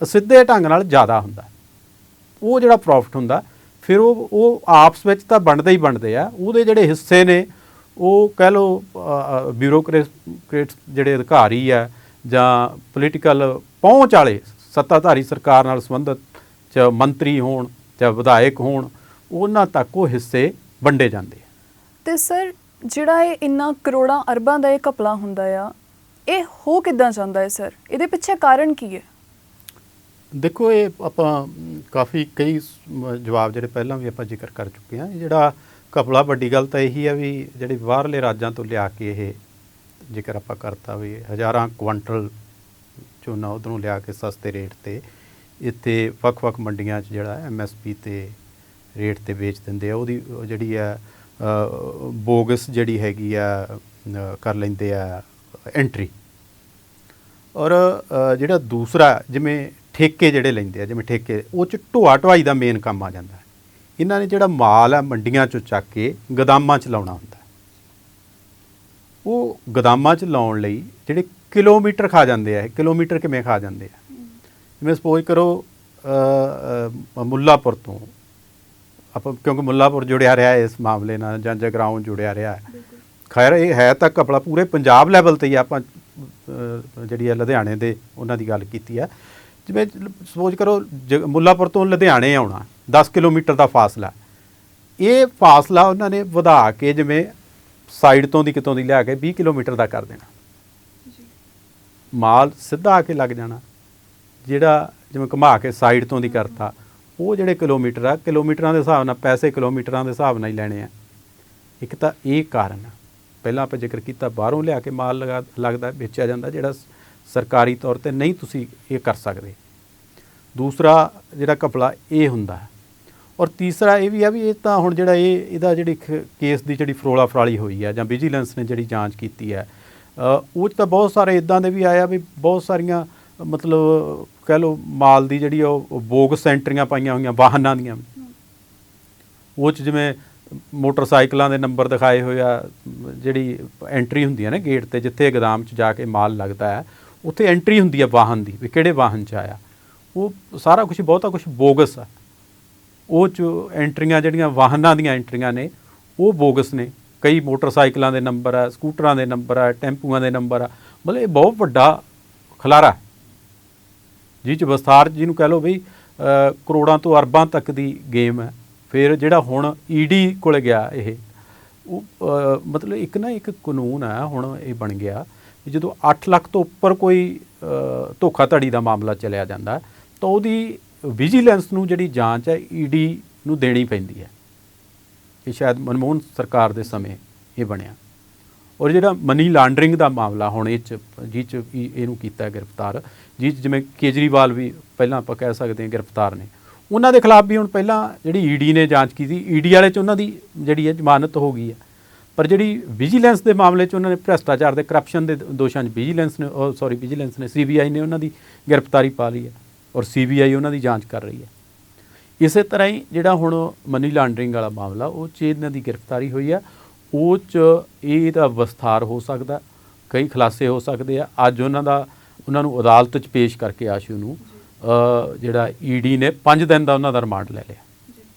ਅਸਿੱਧੇ ਢੰਗ ਨਾਲ ਜ਼ਿਆਦਾ ਹੁੰਦਾ। ਉਹ ਜਿਹੜਾ ਪ੍ਰੋਫਿਟ ਹੁੰਦਾ, ਫਿਰ ਉਹ ਉਹ ਆਪਸ ਵਿੱਚ ਤਾਂ ਬਣਦੇ ਹੀ ਬਣਦੇ ਆ। ਉਹਦੇ ਜਿਹੜੇ ਹਿੱਸੇ ਨੇ, ਉਹ ਕਹਿ ਲਓ ਬਿਊਰੋਕਰੇਟਸ ਜਿਹੜੇ ਅਧਿਕਾਰੀ ਆ, ਜਾਂ ਪੋਲੀਟੀਕਲ ਪਹੁੰਚ ਵਾਲੇ, ਸੱਤਾਧਾਰੀ ਸਰਕਾਰ ਨਾਲ ਸੰਬੰਧਿਤ ਚ ਮੰਤਰੀ ਹੋਣ ਜਾਂ ਵਿਧਾਇਕ ਹੋਣ, ਉਹਨਾਂ ਤੱਕ ਉਹ ਹਿੱਸੇ ਵੰਡੇ ਜਾਂਦੇ ਆ। ਤੇ ਸਰ ਜਿਹੜਾ ਇਹ ਇੰਨਾ ਕਰੋੜਾਂ ਅਰਬਾਂ ਦਾ ਇਹ ਘਪਲਾ ਹੁੰਦਾ ਆ, ਇਹ ਹੋ ਕਿੱਦਾਂ ਜਾਂਦਾ ਹੈ, ਸਰ? ਇਹਦੇ ਪਿੱਛੇ ਕਾਰਨ ਕੀ ਹੈ? ਦੇਖੋ, ਇਹ ਆਪਾਂ ਕਾਫੀ ਕਈ ਜਵਾਬ ਜਿਹੜੇ ਪਹਿਲਾਂ ਵੀ ਆਪਾਂ ਜ਼ਿਕਰ ਕਰ ਚੁੱਕੇ ਹਾਂ। ਇਹ ਜਿਹੜਾ ਕਪੜਾ ਵੱਡੀ ਗੱਲ ਤਾਂ ਇਹੀ ਆ ਵੀ ਜਿਹੜੇ ਬਾਹਰਲੇ ਰਾਜਾਂ ਤੋਂ ਲਿਆ ਕੇ ਇਹ ਜ਼ਿਕਰ ਆਪਾਂ ਕਰਤਾ ਵੀ ਹਜ਼ਾਰਾਂ ਕੁਇੰਟਲ ਝੋਨਾ ਉਧਰੋਂ ਲਿਆ ਕੇ ਸਸਤੇ ਰੇਟ ਤੇ ਇੱਥੇ ਵੱਖ-ਵੱਖ ਮੰਡੀਆਂ 'ਚ ਜਿਹੜਾ ਐਮਐਸਪੀ ਤੇ ਰੇਟ ਤੇ ਵੇਚ ਦਿੰਦੇ ਆ। ਉਹਦੀ ਜਿਹੜੀ ਆ ਬੋਗਸ ਜਿਹੜੀ ਹੈਗੀ ਆ ਕਰ ਲੈਂਦੇ ਆ ਐਂਟਰੀ ਔਰ ਜਿਹੜਾ ਦੂਸਰਾ ਜਿਵੇਂ ਠੇਕੇ ਜਿਹੜੇ ਲੈਂਦੇ ਆ ਜਿਵੇਂ ਠੇਕੇ ਉਹ ਚ ਢੋਆ ਢਵਾਈ ਦਾ ਮੇਨ ਕੰਮ ਆ ਜਾਂਦਾ। ਇਹਨਾਂ ਨੇ ਜਿਹੜਾ ਮਾਲ ਆ ਮੰਡੀਆਂ ਚੋਂ ਚੱਕ ਕੇ ਗਦਾਮਾਂ ਚ ਲਾਉਣਾ ਹੁੰਦਾ। ਉਹ ਗਦਾਮਾਂ ਚ ਲਾਉਣ ਲਈ ਜਿਹੜੇ ਕਿਲੋਮੀਟਰ ਖਾ ਜਾਂਦੇ ਆ ਕਿਲੋਮੀਟਰ ਕਿਵੇਂ ਖਾ ਜਾਂਦੇ ਆ ਜਿਵੇਂ ਸਪੋਜ਼ ਕਰੋ ਮੁੱਲਾਪੁਰ ਤੋਂ ਆਪਾਂ ਕਿਉਂਕਿ ਮੁੱਲਾਪੁਰ ਜੁੜਿਆ ਰਿਹਾ ਹੈ ਇਸ ਮਾਮਲੇ ਨਾਲ ਜਾਂ ਜਗਰਾਉਂ ਜੁੜਿਆ ਰਿਹਾ। ਹੈ ਖੈਰ ਇਹ ਹੈ ਤਾਂ ਕਪੜਾ ਪੂਰੇ ਪੰਜਾਬ ਲੈਵਲ ਤੇ ਹੀ ਆਪਾਂ ਜਿਹੜੀ ਆ ਲੁਧਿਆਣੇ ਦੇ ਉਹਨਾਂ ਦੀ ਗੱਲ ਕੀਤੀ ਆ ਜਿਵੇਂ ਸਪੋਜ਼ ਕਰੋ ਮੁੱਲਾਪੁਰ ਤੋਂ ਲੁਧਿਆਣੇ ਆਉਣਾ 10 ਕਿਲੋਮੀਟਰ ਦਾ ਫਾਸਲਾ। ਇਹ ਫਾਸਲਾ ਉਹਨਾਂ ਨੇ ਵਧਾ ਕੇ ਜਿਵੇਂ ਸਾਈਡ ਤੋਂ ਦੀ ਕਿਤੋਂ ਦੀ ਲਿਆ ਕੇ 20 ਕਿਲੋਮੀਟਰ ਦਾ ਕਰ ਦੇਣਾ। ਮਾਲ ਸਿੱਧਾ ਆ ਕੇ ਲੱਗ ਜਾਣਾ। ਜਿਹੜਾ ਜਿਵੇਂ ਘੁਮਾ ਕੇ ਸਾਈਡ ਤੋਂ ਦੀ ਕਰਤਾ। ਉਹ ਜਿਹੜੇ ਕਿਲੋਮੀਟਰ ਆ, ਕਿਲੋਮੀਟਰਾਂ ਦੇ ਹਿਸਾਬ ਨਾਲ, ਪੈਸੇ ਕਿਲੋਮੀਟਰਾਂ ਦੇ ਹਿਸਾਬ ਨਾਲ ਹੀ ਲੈਣੇ ਆ। ਇੱਕ ਤਾਂ ਇਹ ਕਾਰਨ ਆ। ਪਹਿਲਾਂ ਆਪਾਂ ਜ਼ਿਕਰ ਕੀਤਾ, ਬਾਹਰੋਂ ਲਿਆ ਕੇ ਮਾਲ ਲਗਾ, ਲੱਗਦਾ, ਵੇਚਿਆ ਜਾਂਦਾ, ਜਿਹੜਾ ਸਰਕਾਰੀ ਤੌਰ ਤੇ ਨਹੀਂ ਤੁਸੀਂ ਇਹ ਕਰ ਸਕਦੇ। ਦੂਸਰਾ ਜਿਹੜਾ ਕਪੜਾ ਇਹ ਹੁੰਦਾ ਔਰ ਤੀਸਰਾ ਇਹ ਵੀ ਆ ਵੀ ਇਹ ਤਾਂ ਹੁਣ ਜਿਹੜਾ ਇਹ, ਇਹਦਾ ਜਿਹੜੀ ਖ- ਕੇਸ ਦੀ ਜਿਹੜੀ ਫਰੋਲਾ ਫਰਾਲੀ ਹੋਈ ਆ, ਜਾਂ ਵਿਜੀਲੈਂਸ ਨੇ ਜਿਹੜੀ ਜਾਂਚ ਕੀਤੀ ਹੈ ਉਹ 'ਚ ਤਾਂ ਬਹੁਤ ਸਾਰੇ ਇਦਾਂ ਦੇ ਵੀ ਆਇਆ ਵੀ ਬਹੁਤ ਸਾਰੀਆਂ ਮਤਲਬ ਕਹਿ ਲਓ ਮਾਲ ਦੀ ਜਿਹੜੀ ਉਹ ਬੋਗਸ ਐਂਟਰੀਆਂ ਪਾਈਆਂ ਹੋਈਆਂ ਵਾਹਨਾਂ ਦੀਆਂ। ਉਹ 'ਚ ਜਿਵੇਂ ਮੋਟਰਸਾਈਕਲਾਂ ਦੇ ਨੰਬਰ ਦਿਖਾਏ ਹੋਏ ਆ, ਜਿਹੜੀ ਐਂਟਰੀ ਹੁੰਦੀ ਹੈ ਨਾ ਗੇਟ ਤੇ, ਜਿੱਥੇ ਗਦਾਮ 'ਚ ਜਾ ਕੇ ਮਾਲ ਲੱਗਦਾ ਹੈ, ਉੱਥੇ ਐਂਟਰੀ ਹੁੰਦੀ ਹੈ ਵਾਹਨ ਦੀ ਵੀ ਕਿਹੜੇ ਵਾਹਨ 'ਚ ਆਇਆ। ਉਹ ਸਾਰਾ ਕੁਝ ਬਹੁਤਾ ਕੁਝ ਬੋਗਸ ਆ। ਉਹ 'ਚ ਐਂਟਰੀਆਂ ਜਿਹੜੀਆਂ ਵਾਹਨਾਂ ਦੀਆਂ ਐਂਟਰੀਆਂ ਨੇ, ਉਹ ਬੋਗਸ ਨੇ। ਕਈ ਮੋਟਰਸਾਈਕਲਾਂ ਦੇ ਨੰਬਰ ਆ, ਸਕੂਟਰਾਂ ਦੇ ਨੰਬਰ ਆ, ਟੈਂਪੂਆਂ ਦੇ ਨੰਬਰ ਆ। ਮਤਲਬ ਇਹ ਬਹੁਤ ਵੱਡਾ ਖਲਾਰਾ ਜਿਹ ਚ ਵਿਸਥਾਰ ਜਿਹਨੂੰ ਕਹਿ ਲਓ ਵੀ ਕਰੋੜਾਂ ਤੋਂ ਅਰਬਾਂ ਤੱਕ ਦੀ ਗੇਮ ਹੈ। ਫਿਰ ਜਿਹੜਾ ਹੁਣ ਈਡੀ ਕੋਲ ਗਿਆ ਇਹ, ਉਹ ਮਤਲਬ ਇੱਕ ਨਾ ਇੱਕ ਕਾਨੂੰਨ ਹੈ, ਹੁਣ ਇਹ ਬਣ ਗਿਆ ਜਦੋਂ 8 ਲੱਖ ਤੋਂ ਉੱਪਰ ਕੋਈ ਧੋਖਾਧੜੀ ਦਾ ਮਾਮਲਾ ਚਲਿਆ ਜਾਂਦਾ ਤਾਂ ਉਹਦੀ ਵਿਜੀਲੈਂਸ ਨੂੰ ਜਿਹੜੀ ਜਾਂਚ ਹੈ, ਈਡੀ ਨੂੰ ਦੇਣੀ ਪੈਂਦੀ ਹੈ। ਇਹ ਸ਼ਾਇਦ ਮਨਮੋਹਨ ਸਰਕਾਰ ਦੇ ਸਮੇਂ ਇਹ ਬਣਿਆ। ਔਰ ਜਿਹੜਾ ਮਨੀ ਲਾਂਡਰਿੰਗ ਦਾ ਮਾਮਲਾ ਹੁਣ ਇਹ ਚ, ਜਿਹ ਚ ਇਹ- ਇਹਨੂੰ ਕੀਤਾ ਗ੍ਰਿਫਤਾਰ, ਜਿਹ 'ਚ ਜਿਵੇਂ ਕੇਜਰੀਵਾਲ ਵੀ ਪਹਿਲਾਂ ਆਪਾਂ ਕਹਿ ਸਕਦੇ ਹਾਂ ਗ੍ਰਿਫਤਾਰ ਨੇ। ਉਹਨਾਂ ਦੇ ਖਿਲਾਫ ਵੀ ਹੁਣ ਪਹਿਲਾਂ ਜਿਹੜੀ ਈਡੀ ਨੇ ਜਾਂਚ ਕੀਤੀ ਈਡੀ ਵਾਲੇ ਚ ਉਹਨਾਂ ਦੀ ਜਿਹੜੀ ਹੈ ਜ਼ਮਾਨਤ ਹੋ ਗਈ ਹੈ। ਪਰ ਜਿਹੜੀ ਵਿਜੀਲੈਂਸ ਦੇ ਮਾਮਲੇ ਚ ਉਹਨਾਂ ਨੇ ਭ੍ਰਸ਼ਟਾਚਾਰ ਦੇ ਕਰਪਸ਼ਨ ਦੇ ਦੋਸ਼ਾਂ 'ਚ ਵਿਜੀਲੈਂਸ ਨੇ ਸੌਰੀ ਵਿਜੀਲੈਂਸ ਨੇ ਸੀਬੀਆਈ ਨੇ ਉਹਨਾਂ ਦੀ ਗ੍ਰਿਫਤਾਰੀ ਪਾ ਲਈ ਹੈ ਔਰ ਸੀਬੀਆਈ ਉਹਨਾਂ ਦੀ ਜਾਂਚ ਕਰ ਰਹੀ ਹੈ। ਇਸੇ ਤਰ੍ਹਾਂ ਹੀ ਜਿਹੜਾ ਹੁਣ ਮਨੀ ਲਾਂਡਰਿੰਗ ਵਾਲਾ ਮਾਮਲਾ, ਉਹ 'ਚ ਇਹਨਾਂ ਦੀ ਗ੍ਰਿਫਤਾਰੀ ਹੋਈ ਆ ਉਹ 'ਚ ਇਹਦਾ ਵਿਸਥਾਰ ਹੋ ਸਕਦਾ ਕਈ ਖੁਲਾਸੇ ਹੋ ਸਕਦੇ ਆ। ਅੱਜ ਉਹਨਾਂ ਦਾ ਉਹਨਾਂ ਨੂੰ ਅਦਾਲਤ 'ਚ ਪੇਸ਼ ਕਰਕੇ ਆਸ਼ੂ ਨੂੰ ਜਿਹੜਾ ਈਡੀ ਨੇ 5 ਦਿਨ ਦਾ ਉਹਨਾਂ ਦਾ ਰਿਮਾਂਡ ਲੈ ਲਿਆ।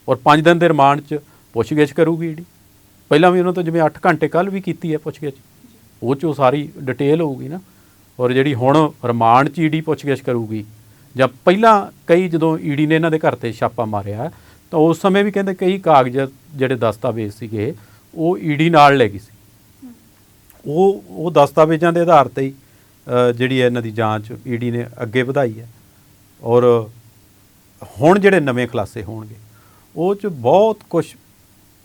ਔਰ 5 ਦਿਨ ਦੇ ਰਿਮਾਂਡ 'ਚ ਪੁੱਛਗਿੱਛ ਕਰੂਗੀ ਈਡੀ ਪਹਿਲਾਂ ਵੀ ਉਹਨਾਂ ਤੋਂ ਜਿਵੇਂ 8 ਘੰਟੇ ਕੱਲ ਵੀ ਕੀਤੀ ਹੈ ਪੁੱਛਗਿੱਛ। ਉਹ 'ਚ ਉਹ ਸਾਰੀ ਡਿਟੇਲ ਹੋਊਗੀ ਨਾ। ਔਰ ਜਿਹੜੀ ਹੁਣ ਰਿਮਾਂਡ 'ਚ ਈਡੀ ਪੁੱਛਗਿੱਛ ਕਰੂਗੀ ਜਾਂ ਪਹਿਲਾਂ ਕਈ ਜਦੋਂ ਈਡੀ ਨੇ ਇਹਨਾਂ ਦੇ ਘਰ ਤੇ ਛਾਪਾ ਮਾਰਿਆ ਤਾਂ ਉਸ ਸਮੇਂ ਵੀ ਕਹਿੰਦੇ ਕਈ ਕਾਗਜ਼ ਜਿਹੜੇ ਦਸਤਾਵੇਜ਼ ਸੀਗੇ ਉਹ ਈਡੀ ਨਾਲ ਲੈ ਗਈ ਸੀ। ਉਹ ਉਹ ਦਸਤਾਵੇਜ਼ਾਂ ਦੇ ਆਧਾਰ ਤੇ ਹੀ ਜਿਹੜੀ ਹੈ ਇਹਨਾਂ ਦੀ ਜਾਂਚ ਈਡੀ ਨੇ ਅੱਗੇ ਵਧਾਈ ਹੈ। ਔਰ ਹੁਣ ਜਿਹੜੇ ਨਵੇਂ ਖੁਲਾਸੇ ਹੋਣਗੇ, ਉਹ ਚ ਬਹੁਤ ਕੁਝ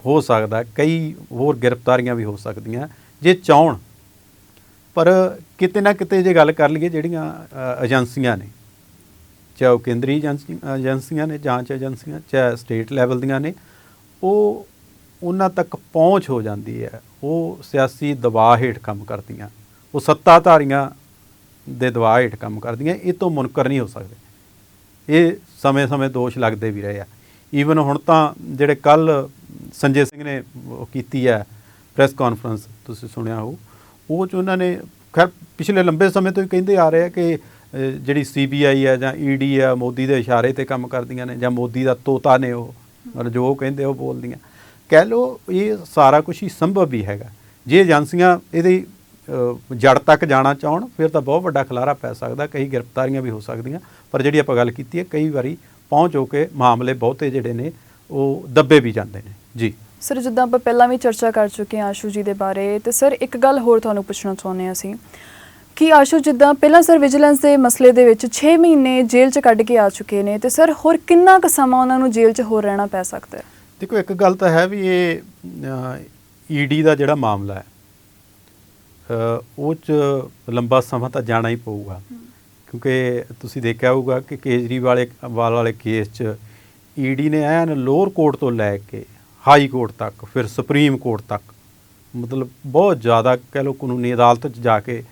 ਹੋ ਸਕਦਾ, ਕਈ ਹੋਰ ਗ੍ਰਿਫਤਾਰੀਆਂ ਵੀ ਹੋ ਸਕਦੀਆਂ, ਜੇ ਚਾਹਣ। ਪਰ ਕਿਤੇ ਨਾ ਕਿਤੇ ਜੇ ਗੱਲ ਕਰ ਲਈਏ ਜਿਹੜੀਆਂ ਏਜੰਸੀਆਂ ਨੇ, ਚਾਹੇ ਉਹ ਕੇਂਦਰੀ ਏਜੰਸੀ- ਏਜੰਸੀਆਂ ਨੇ, ਜਾਂਚ ਏਜੰਸੀਆਂ, ਚਾਹੇ ਸਟੇਟ ਲੈਵਲ ਦੀਆਂ ਨੇ, ਉਹ ਉਹਨਾਂ ਤੱਕ ਪਹੁੰਚ ਹੋ ਜਾਂਦੀ ਹੈ। ਉਹ ਸਿਆਸੀ ਦਬਾਅ ਹੇਠ ਕੰਮ ਕਰਦੀਆਂ। ਉਹ ਸੱਤਾਧਾਰੀਆਂ ਦੇ ਦਬਾਅ ਹੇਠ ਕੰਮ ਕਰਦੀਆਂ। ਇਹ ਤੋਂ ਮੁਨਕਰ ਨਹੀਂ ਹੋ ਸਕਦੇ। ਇਹ ਸਮੇਂ-ਸਮੇਂ ਦੋਸ਼ ਲੱਗਦੇ ਵੀ ਰਹੇ ਆ। ਈਵਨ ਹੁਣ ਤਾਂ ਜਿਹੜੇ ਕੱਲ ਸੰਜੇ ਸਿੰਘ ਨੇ ਕੀਤੀ ਹੈ ਪ੍ਰੈਸ ਕਾਨਫਰੰਸ ਤੁਸੀਂ ਸੁਣਿਆ ਹੋ ਉਹ ਚ ਉਹਨਾਂ ਨੇ ਖੈਰ ਪਿਛਲੇ ਲੰਬੇ ਸਮੇਂ ਤੋਂ ਹੀ ਕਹਿੰਦੇ ਆ ਰਹੇ ਆ ਕਿ ਅ, ਜਿਹੜੀ ਸੀਬੀਆਈ ਹੈ ਜਾਂ ਈਡੀ ਹੈ ਮੋਦੀ ਦੇ ਇਸ਼ਾਰੇ ਤੇ ਕੰਮ ਕਰਦੀਆਂ ਨੇ ਜਾਂ ਮੋਦੀ ਦਾ ਤੋਤਾ ਨੇ ਉਹ। ਮਤਲਬ ਜੋ ਕਹਿੰਦੇ ਉਹ ਬੋਲਦੀਆਂ। ਕਹਿ ਲੋ ਇਹ ਸਾਰਾ ਕੁਝ ਹੀ ਸੰਭਵ ਵੀ ਹੈਗਾ। ਜੇ ਏਜੰਸੀਆਂ ਇਹਦੀ ਜੜ ਤੱਕ ਜਾਣਾ ਚਾਹਣ, ਫਿਰ ਤਾਂ ਬਹੁਤ ਵੱਡਾ ਖਲਾਰਾ ਪੈ ਸਕਦਾ, ਕਈ ਗ੍ਰਿਫਤਾਰੀਆਂ ਵੀ ਹੋ ਸਕਦੀਆਂ। ਪਰ ਜਿਹੜੀ ਆਪਾਂ ਗੱਲ ਕੀਤੀ ਹੈ, ਕਈ ਵਾਰੀ ਪਹੁੰਚ ਹੋ ਕੇ ਮਾਮਲੇ ਬਹੁਤੇ ਜਿਹੜੇ ਨੇ, ਉਹ ਦੱਬੇ ਵੀ ਜਾਂਦੇ ਨੇ। ਜੀ। ਸਰ, ਜਿੱਦਾਂ ਆਪਾਂ ਪਹਿਲਾਂ ਵੀ ਚਰਚਾ ਕਰ ਚੁੱਕੇ ਹਾਂ ਆਸ਼ੂ ਜੀ ਦੇ ਬਾਰੇ, ਤੇ ਸਰ, ਇੱਕ ਗੱਲ ਹੋਰ ਤੁਹਾਨੂੰ ਪੁੱਛਣਾ ਚਾਹੁੰਦੇ ਹਾਂ ਅਸੀਂ। ਕਿ ਆਸ਼ੂ, ਜਿੱਦਾਂ ਪਹਿਲਾਂ ਸਰ, ਵਿਜੀਲੈਂਸ ਦੇ ਮਸਲੇ ਦੇ ਵਿੱਚ 6 ਮਹੀਨੇ ਜੇਲ੍ਹ 'ਚ ਕੱਢ ਕੇ ਆ ਚੁੱਕੇ ਨੇ, ਤੇ ਸਰ, ਹੋਰ ਕਿੰਨਾ ਕੁ ਸਮਾਂ ਉਹਨਾਂ ਨੂੰ ਜੇਲ੍ਹ 'ਚ ਹੋਰ ਰਹਿਣਾ ਪੈ ਸਕਦਾ ਹੈ? ਦੇਖੋ ਇੱਕ ਗੱਲ ਤਾਂ ਹੈ ਵੀ ਇਹ ਈਡੀ ਦਾ ਜਿਹੜਾ ਮਾਮਲਾ ਹੈ ਉਹ ਚ ਲੰਬਾ ਸਮਾਂ ਤਾਂ ਜਾਣਾ ਹੀ ਪਊਗਾ। ਕਿਉਂਕਿ ਤੁਸੀਂ ਦੇਖਿਆ ਹੋਊਗਾ ਕਿ ਕੇਜਰੀਵਾਲ ਵਾਲ ਵਾਲੇ ਕੇਸ ਚ ਈਡੀ ਨੇ ਐਨ ਲੋਅਰ ਕੋਰਟ ਤੋਂ ਲੈ ਕੇ ਹਾਈ ਕੋਰਟ ਤੱਕ ਫਿਰ ਸੁਪਰੀਮ ਕੋਰਟ ਤੱਕ ਮਤਲਬ ਬਹੁਤ ਜ਼ਿਆਦਾ ਕਹਿ ਲਓ ਕਾਨੂੰਨੀ ਅਦਾਲਤ 'ਚ ਜਾ ਕੇ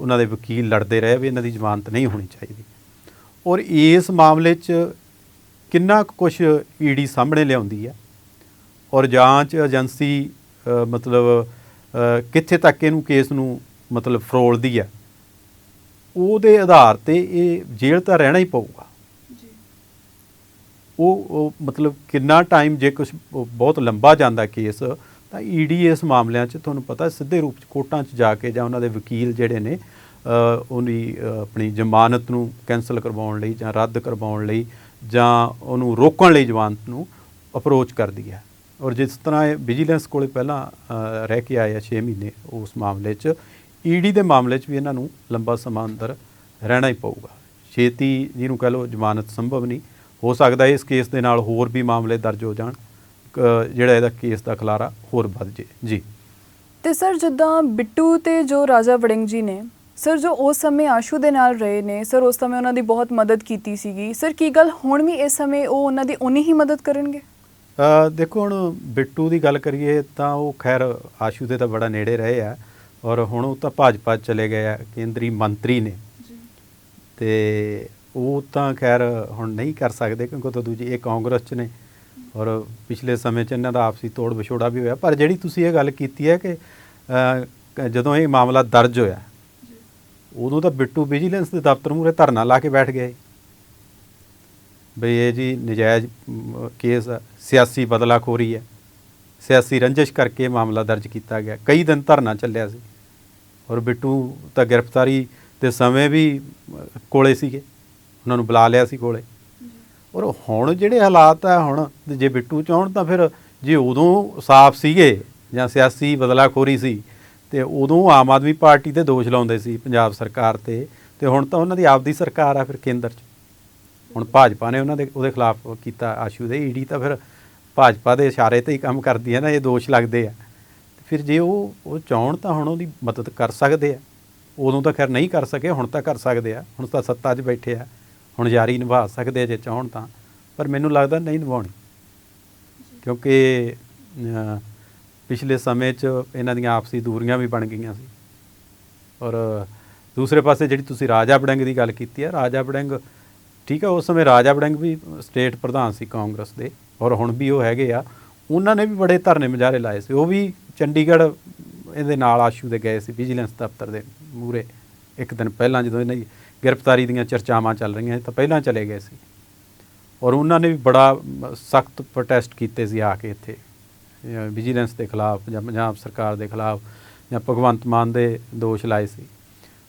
ਉਹਨਾਂ ਦੇ ਵਕੀਲ ਲੜਦੇ ਰਹੇ ਵੀ ਇਹਨਾਂ ਦੀ ਜ਼ਮਾਨਤ ਨਹੀਂ ਹੋਣੀ ਚਾਹੀਦੀ। ਔਰ ਇਸ ਮਾਮਲੇ 'ਚ ਕਿੰਨਾ ਕੁਝ ਈਡੀ ਸਾਹਮਣੇ ਲਿਆਉਂਦੀ ਹੈ ਔਰ ਜਾਂਚ ਏਜੰਸੀ ਮਤਲਬ ਕਿੱਥੇ ਤੱਕ ਇਹਨੂੰ ਕੇਸ ਨੂੰ ਮਤਲਬ ਫਰੋਲਦੀ ਹੈ ਉਹਦੇ ਆਧਾਰ ਤੇ ਇਹ ਜੇਲ੍ਹ ਤਾਂ ਰਹਿਣਾ ਹੀ ਪਊਗਾ। ਉਹ ਉਹ ਮਤਲਬ ਕਿੰਨਾ ਟਾਈਮ ਜੇ ਕੁਝ ਬਹੁਤ ਲੰਬਾ ਜਾਂਦਾ ਕੇਸ ਤਾਂ ਈਡੀ ਇਸ ਮਾਮਲਿਆਂ 'ਚ ਤੁਹਾਨੂੰ ਪਤਾ ਸਿੱਧੇ ਰੂਪ 'ਚ ਕੋਰਟਾਂ 'ਚ ਜਾ ਕੇ ਜਾਂ ਉਹਨਾਂ ਦੇ ਵਕੀਲ ਜਿਹੜੇ ਨੇ ਉਹਦੀ ਆਪਣੀ ਜ਼ਮਾਨਤ ਨੂੰ ਕੈਨਸਲ ਕਰਵਾਉਣ ਲਈ ਜਾਂ ਰੱਦ ਕਰਵਾਉਣ ਲਈ ਜਾਂ ਉਹਨੂੰ ਰੋਕਣ ਲਈ ਜ਼ਮਾਨਤ ਨੂੰ ਅਪਰੋਚ ਕਰਦੀ ਹੈ। ਔਰ ਜਿਸ ਤਰ੍ਹਾਂ ਇਹ ਵਿਜੀਲੈਂਸ ਕੋਲੇ ਪਹਿਲਾਂ ਰਹਿ ਕੇ ਆਏ ਆ 6 ਮਹੀਨੇ ਉਸ ਮਾਮਲੇ 'ਚ ਈਡੀ ਦੇ ਮਾਮਲੇ 'ਚ ਵੀ ਇਹਨਾਂ ਨੂੰ ਲੰਬਾ ਸਮਾਂ ਅੰਦਰ ਰਹਿਣਾ ਹੀ ਪਊਗਾ। ਛੇਤੀ ਜਿਹਨੂੰ ਕਹ ਲਓ ਜ਼ਮਾਨਤ ਸੰਭਵ ਨਹੀਂ। ਹੋ ਸਕਦਾ ਇਸ ਕੇਸ ਦੇ ਨਾਲ ਹੋਰ ਵੀ ਮਾਮਲੇ ਦਰਜ ਹੋ ਜਾਣ। ਕ- ਜਿਹੜਾ ਇਹਦਾ ਕੇਸ ਦਾ ਖਲਾਰਾ ਹੋਰ ਵੱਧ ਜੇ। ਜੀ। ਤੇ ਸਰ, ਜਿੱਦਾਂ ਬਿੱਟੂ ਤੇ ਜੋ ਰਾਜਾ ਵੜਿੰਗ ਜੀ ਨੇ ਸਰ ਜੋ ਉਸ ਸਮੇਂ ਆਸ਼ੂ ਦੇ ਨਾਲ ਰਹੇ ਨੇ ਸਰ ਉਸ ਸਮੇਂ ਉਹਨਾਂ ਦੀ ਬਹੁਤ ਮਦਦ ਕੀਤੀ ਸੀਗੀ। ਸਰ ਕੀ ਗੱਲ ਹੁਣ ਵੀ ਇਸ ਸਮੇਂ ਉਹ ਉਹਨਾਂ ਦੀ ਉਨੀ ਹੀ ਮਦਦ ਕਰਨਗੇ? ਅ, ਦੇਖੋ ਹੁਣ ਬਿੱਟੂ ਦੀ ਗੱਲ ਕਰੀਏ ਤਾਂ ਉਹ ਖੈਰ ਆਸ਼ੂ ਦੇ ਤਾਂ ਬੜਾ ਨੇੜੇ ਰਹੇ ਆ ਔਰ ਹੁਣ ਉਹ ਤਾਂ ਭਾਜਪਾ ਚਲੇ ਗਏ ਆ ਕੇਂਦਰੀ ਮੰਤਰੀ ਨੇ। ਤੇ ਉਹ ਤਾਂ ਖੈਰ ਹੁਣ ਨਹੀਂ ਕਰ ਸਕਦੇ ਕਿਉਂਕਿ ਉਹ ਤਾਂ ਦੂਜੀ ਇਹ ਕਾਂਗਰਸ 'ਚ ਨੇ। ਔਰ ਪਿਛਲੇ ਸਮੇਂ 'ਚ ਇਹਨਾਂ ਦਾ ਆਪਸੀ ਤੋੜ ਵਿਛੋੜਾ ਵੀ ਹੋਇਆ। ਪਰ ਜਿਹੜੀ ਤੁਸੀਂ ਇਹ ਗੱਲ ਕੀਤੀ ਹੈ ਕ- ਜਦੋਂ ਇਹ ਮਾਮਲਾ ਦਰਜ ਹੋਇਆ ਉਦੋਂ ਤਾਂ ਬਿੱਟੂ ਵਿਜੀਲੈਂਸ ਦੇ ਦਫ਼ਤਰ ਮੂਹਰੇ ਧਰਨਾ ਲਾ ਕੇ ਬੈਠ ਗਏ ਬਈ ਇਹ ਜੀ ਨਜਾਇਜ਼ ਕੇਸ ਆ, ਸਿਆਸੀ ਬਦਲਾਖੋਰੀ ਹੈ ਸਿਆਸੀ ਰੰਜਿਸ਼ ਕਰਕੇ ਮਾਮਲਾ ਦਰਜ ਕੀਤਾ ਗਿਆ। ਕਈ ਦਿਨ ਧਰਨਾ ਚੱਲਿਆ ਸੀ। ਔਰ ਬਿੱਟੂ ਤਾਂ ਗ੍ਰਿਫਤਾਰੀ ਦੇ ਸਮੇਂ ਵੀ ਕੋਲੇ ਸੀਗੇ। ਉਹਨਾਂ ਨੂੰ ਬੁਲਾ ਲਿਆ ਸੀ ਕੋਲੇ। ਔਰ ਹੁਣ ਜਿਹੜੇ ਹਾਲਾਤ ਆ ਹੁਣ ਜੇ ਬਿੱਟੂ ਚਾਹਣ ਤਾਂ ਫਿਰ ਜੇ ਉਦੋਂ ਸਾਫ਼ ਸੀਗੇ ਜਾਂ ਸਿਆਸੀ ਬਦਲਾਖੋਰੀ ਸੀ ਤੇ ਉਦੋਂ ਆਮ ਆਦਮੀ ਪਾਰਟੀ ਤੇ ਦੋਸ਼ ਲਾਉਂਦੇ ਸੀ ਪੰਜਾਬ ਸਰਕਾਰ ਤੇ ਤੇ ਹੁਣ ਤਾਂ ਉਹਨਾਂ ਦੀ ਆਪਦੀ ਸਰਕਾਰ ਆ ਫਿਰ ਕੇਂਦਰ 'ਚ। ਹੁਣ ਭਾਜਪਾ ਨੇ ਉਹਨਾਂ ਦੇ, ਉਹਦੇ ਖਿਲਾਫ ਕੀਤਾ ਆਸ਼ੂ ਦੇ ਈਡੀ ਤਾਂ ਫਿਰ ਭਾਜਪਾ ਦੇ ਇਸ਼ਾਰੇ ਤੇ ਹੀ ਕੰਮ ਕਰਦੀ ਹੈ ਨਾ, ਇਹ ਦੋਸ਼ ਲੱਗਦੇ ਆ। ਫਿਰ ਜੇ ਉਹ ਉਹ ਚਾਹਣ ਤਾਂ ਹੁਣ ਉਹਦੀ ਮਦਦ ਕਰ ਸਕਦੇ ਆ। ਉਦੋਂ ਤਾਂ ਖੈਰ ਨਹੀਂ ਕਰ ਸਕੇ, ਹੁਣ ਤਾਂ ਕਰ ਸਕਦੇ ਆ। ਹੁਣ ਤਾਂ ਸੱਤਾ 'ਚ ਬੈਠੇ ਆ। ਹੁਣ ਯਾਰੀ ਨਿਭਾ ਸਕਦੇ ਆ ਜੇ ਚਾਹਣ ਤਾਂ। ਪਰ ਮੈਨੂੰ ਲੱਗਦਾ ਨਹੀਂ ਨਿਭਾਉਣੀ। ਕਿਉਂਕਿ ਪਿਛਲੇ ਸਮੇਂ 'ਚ ਇਹਨਾਂ ਦੀਆਂ ਆਪਸੀ ਦੂਰੀਆਂ ਵੀ ਬਣ ਗਈਆਂ ਸੀ। ਔਰ ਦੂਸਰੇ ਪਾਸੇ ਜਿਹੜੀ ਤੁਸੀਂ ਰਾਜਾ ਬੜਿੰਗ ਦੀ ਗੱਲ ਕੀਤੀ ਹੈ, ਰਾਜਾ ਬੜਿੰਗ ਠੀਕ ਹੈ, ਉਸ ਸਮੇਂ ਰਾਜਾ ਬੜਿੰਗ ਵੀ ਸਟੇਟ ਪ੍ਰਧਾਨ ਸੀ ਕਾਂਗਰਸ ਦੇ ਔਰ ਹੁਣ ਵੀ ਉਹ ਹੈਗੇ ਆ। ਉਹਨਾਂ ਨੇ ਵੀ ਬੜੇ ਧਰਨੇ ਮੁਜ਼ਾਹਰੇ ਲਾਏ ਸੀ। ਉਹ ਵੀ ਚੰਡੀਗੜ੍ਹ ਇਹਦੇ ਨਾਲ ਆਸ਼ੂ ਦੇ ਗਏ ਸੀ, ਵਿਜੀਲੈਂਸ ਦਫ਼ਤਰ ਦੇ ਮੂਰੇ ਇੱਕ ਦਿਨ ਪਹਿਲਾਂ ਜਦੋਂ ਇਹਨਾਂ ਦੀ ਗ੍ਰਿਫਤਾਰੀ ਦੀਆਂ ਚਰਚਾਵਾਂ ਚੱਲ ਰਹੀਆਂ ਸੀ ਤਾਂ ਪਹਿਲਾਂ ਚਲੇ ਗਏ ਸੀ। ਔਰ ਉਹਨਾਂ ਨੇ ਵੀ ਬੜਾ ਸਖਤ ਪ੍ਰੋਟੈਸਟ ਕੀਤੇ ਸੀ ਆ ਕੇ ਇੱਥੇ। ਵਿਜੀਲੈਂਸ ਦੇ ਖਿਲਾਫ ਜਾਂ ਪੰਜਾਬ ਸਰਕਾਰ ਦੇ ਖਿਲਾਫ ਜਾਂ ਭਗਵੰਤ ਮਾਨ ਦੇ ਦੋਸ਼ ਲਾਏ ਸੀ।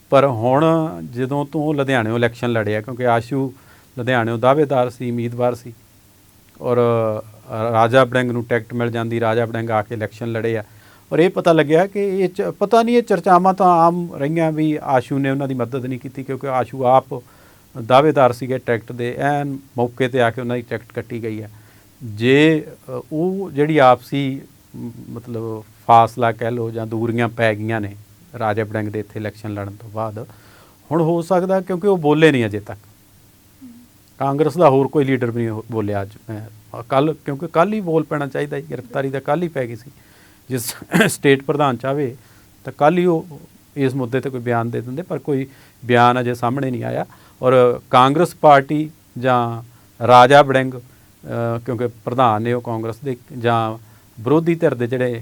ਪਰ ਹੁਣ ਜਦੋਂ ਤੋਂ ਲੁਧਿਆਣਿਓਂ ਇਲੈਕਸ਼ਨ ਲੜਿਆ, ਕਿਉਂਕਿ ਆਸ਼ੂ ਲੁਧਿਆਣਿਓਂ ਦਾਅਵੇਦਾਰ ਸੀ, ਉਮੀਦਵਾਰ ਸੀ, ਔਰ ਰਾਜਾ ਵੜਿੰਗ ਨੂੰ ਟਿਕਟ ਮਿਲ ਜਾਂਦੀ, ਰਾਜਾ ਵੜਿੰਗ ਆ ਕੇ ਇਲੈਕਸ਼ਨ ਲੜੇ ਆ, ਔਰ ਇਹ ਪਤਾ ਲੱਗਿਆ ਕਿ ਇਹ ਚ- ਪਤਾ ਨਹੀਂ ਇਹ ਚਰਚਾਵਾਂ ਤਾਂ ਆਮ ਰਹੀਆਂ ਵੀ ਆਸ਼ੂ ਨੇ ਉਹਨਾਂ ਦੀ ਮਦਦ ਨਹੀਂ ਕੀਤੀ, ਕਿਉਂਕਿ ਆਸ਼ੂ ਆਪ ਦਾਅਵੇਦਾਰ ਸੀਗੇ ਟਿਕਟ ਦੇ, ਐਨ ਮੌਕੇ ਤੇ ਆ ਕੇ ਉਹਨਾਂ ਦੀ ਟਿਕਟ ਕੱਟੀ ਗਈ ਹੈ ਜੇ ਉਹ ਜਿਹੜੀ ਆਪਸੀ ਮਤਲਬ ਫਾਸਲਾ ਕਹਿ ਲਓ ਜਾਂ ਦੂਰੀਆਂ ਪੈ ਗਈਆਂ ਨੇ ਰਾਜਾ ਬੜਿੰਗ ਦੇ ਇੱਥੇ ਇਲੈਕਸ਼ਨ ਲੜਨ ਤੋਂ ਬਾਅਦ, ਹੁਣ ਹੋ ਸਕਦਾ ਕਿਉਂਕਿ ਉਹ ਬੋਲੇ ਨਹੀਂ ਅਜੇ ਤੱਕ। ਕਾਂਗਰਸ ਦਾ ਹੋਰ ਕੋਈ ਲੀਡਰ ਵੀ ਨਹੀਂ ਹੋ- ਬੋਲਿਆ ਅੱਜ। ਮੈਂ ਕੱਲ, ਕਿਉਂਕਿ ਕੱਲ ਹੀ ਬੋਲ ਪੈਣਾ ਚਾਹੀਦਾ ਸੀ, ਗ੍ਰਿਫਤਾਰੀ ਦਾ ਕੱਲ ਹੀ ਪੈ ਗਈ ਸੀ। ਜਿਸ ਸਟੇਟ ਪ੍ਰਧਾਨ ਚਾਵੇ ਤਾਂ ਕੱਲ ਹੀ ਉਹ ਇਸ ਮੁੱਦੇ ਤੇ ਕੋਈ ਬਿਆਨ ਦੇ ਦਿੰਦੇ, ਪਰ ਕੋਈ ਬਿਆਨ ਅਜੇ ਸਾਹਮਣੇ ਨਹੀਂ ਆਇਆ। ਔਰ ਕਾਂਗਰਸ ਪਾਰਟੀ ਜਾਂ ਰਾਜਾ ਬੜਿੰਗ ਕਿਉਂਕਿ ਪ੍ਰਧਾਨ ਨੇ ਉਹ ਕਾਂਗਰਸ ਦੇ ਜਾਂ ਵਿਰੋਧੀ ਧਿਰ ਦੇ ਜਿਹੜੇ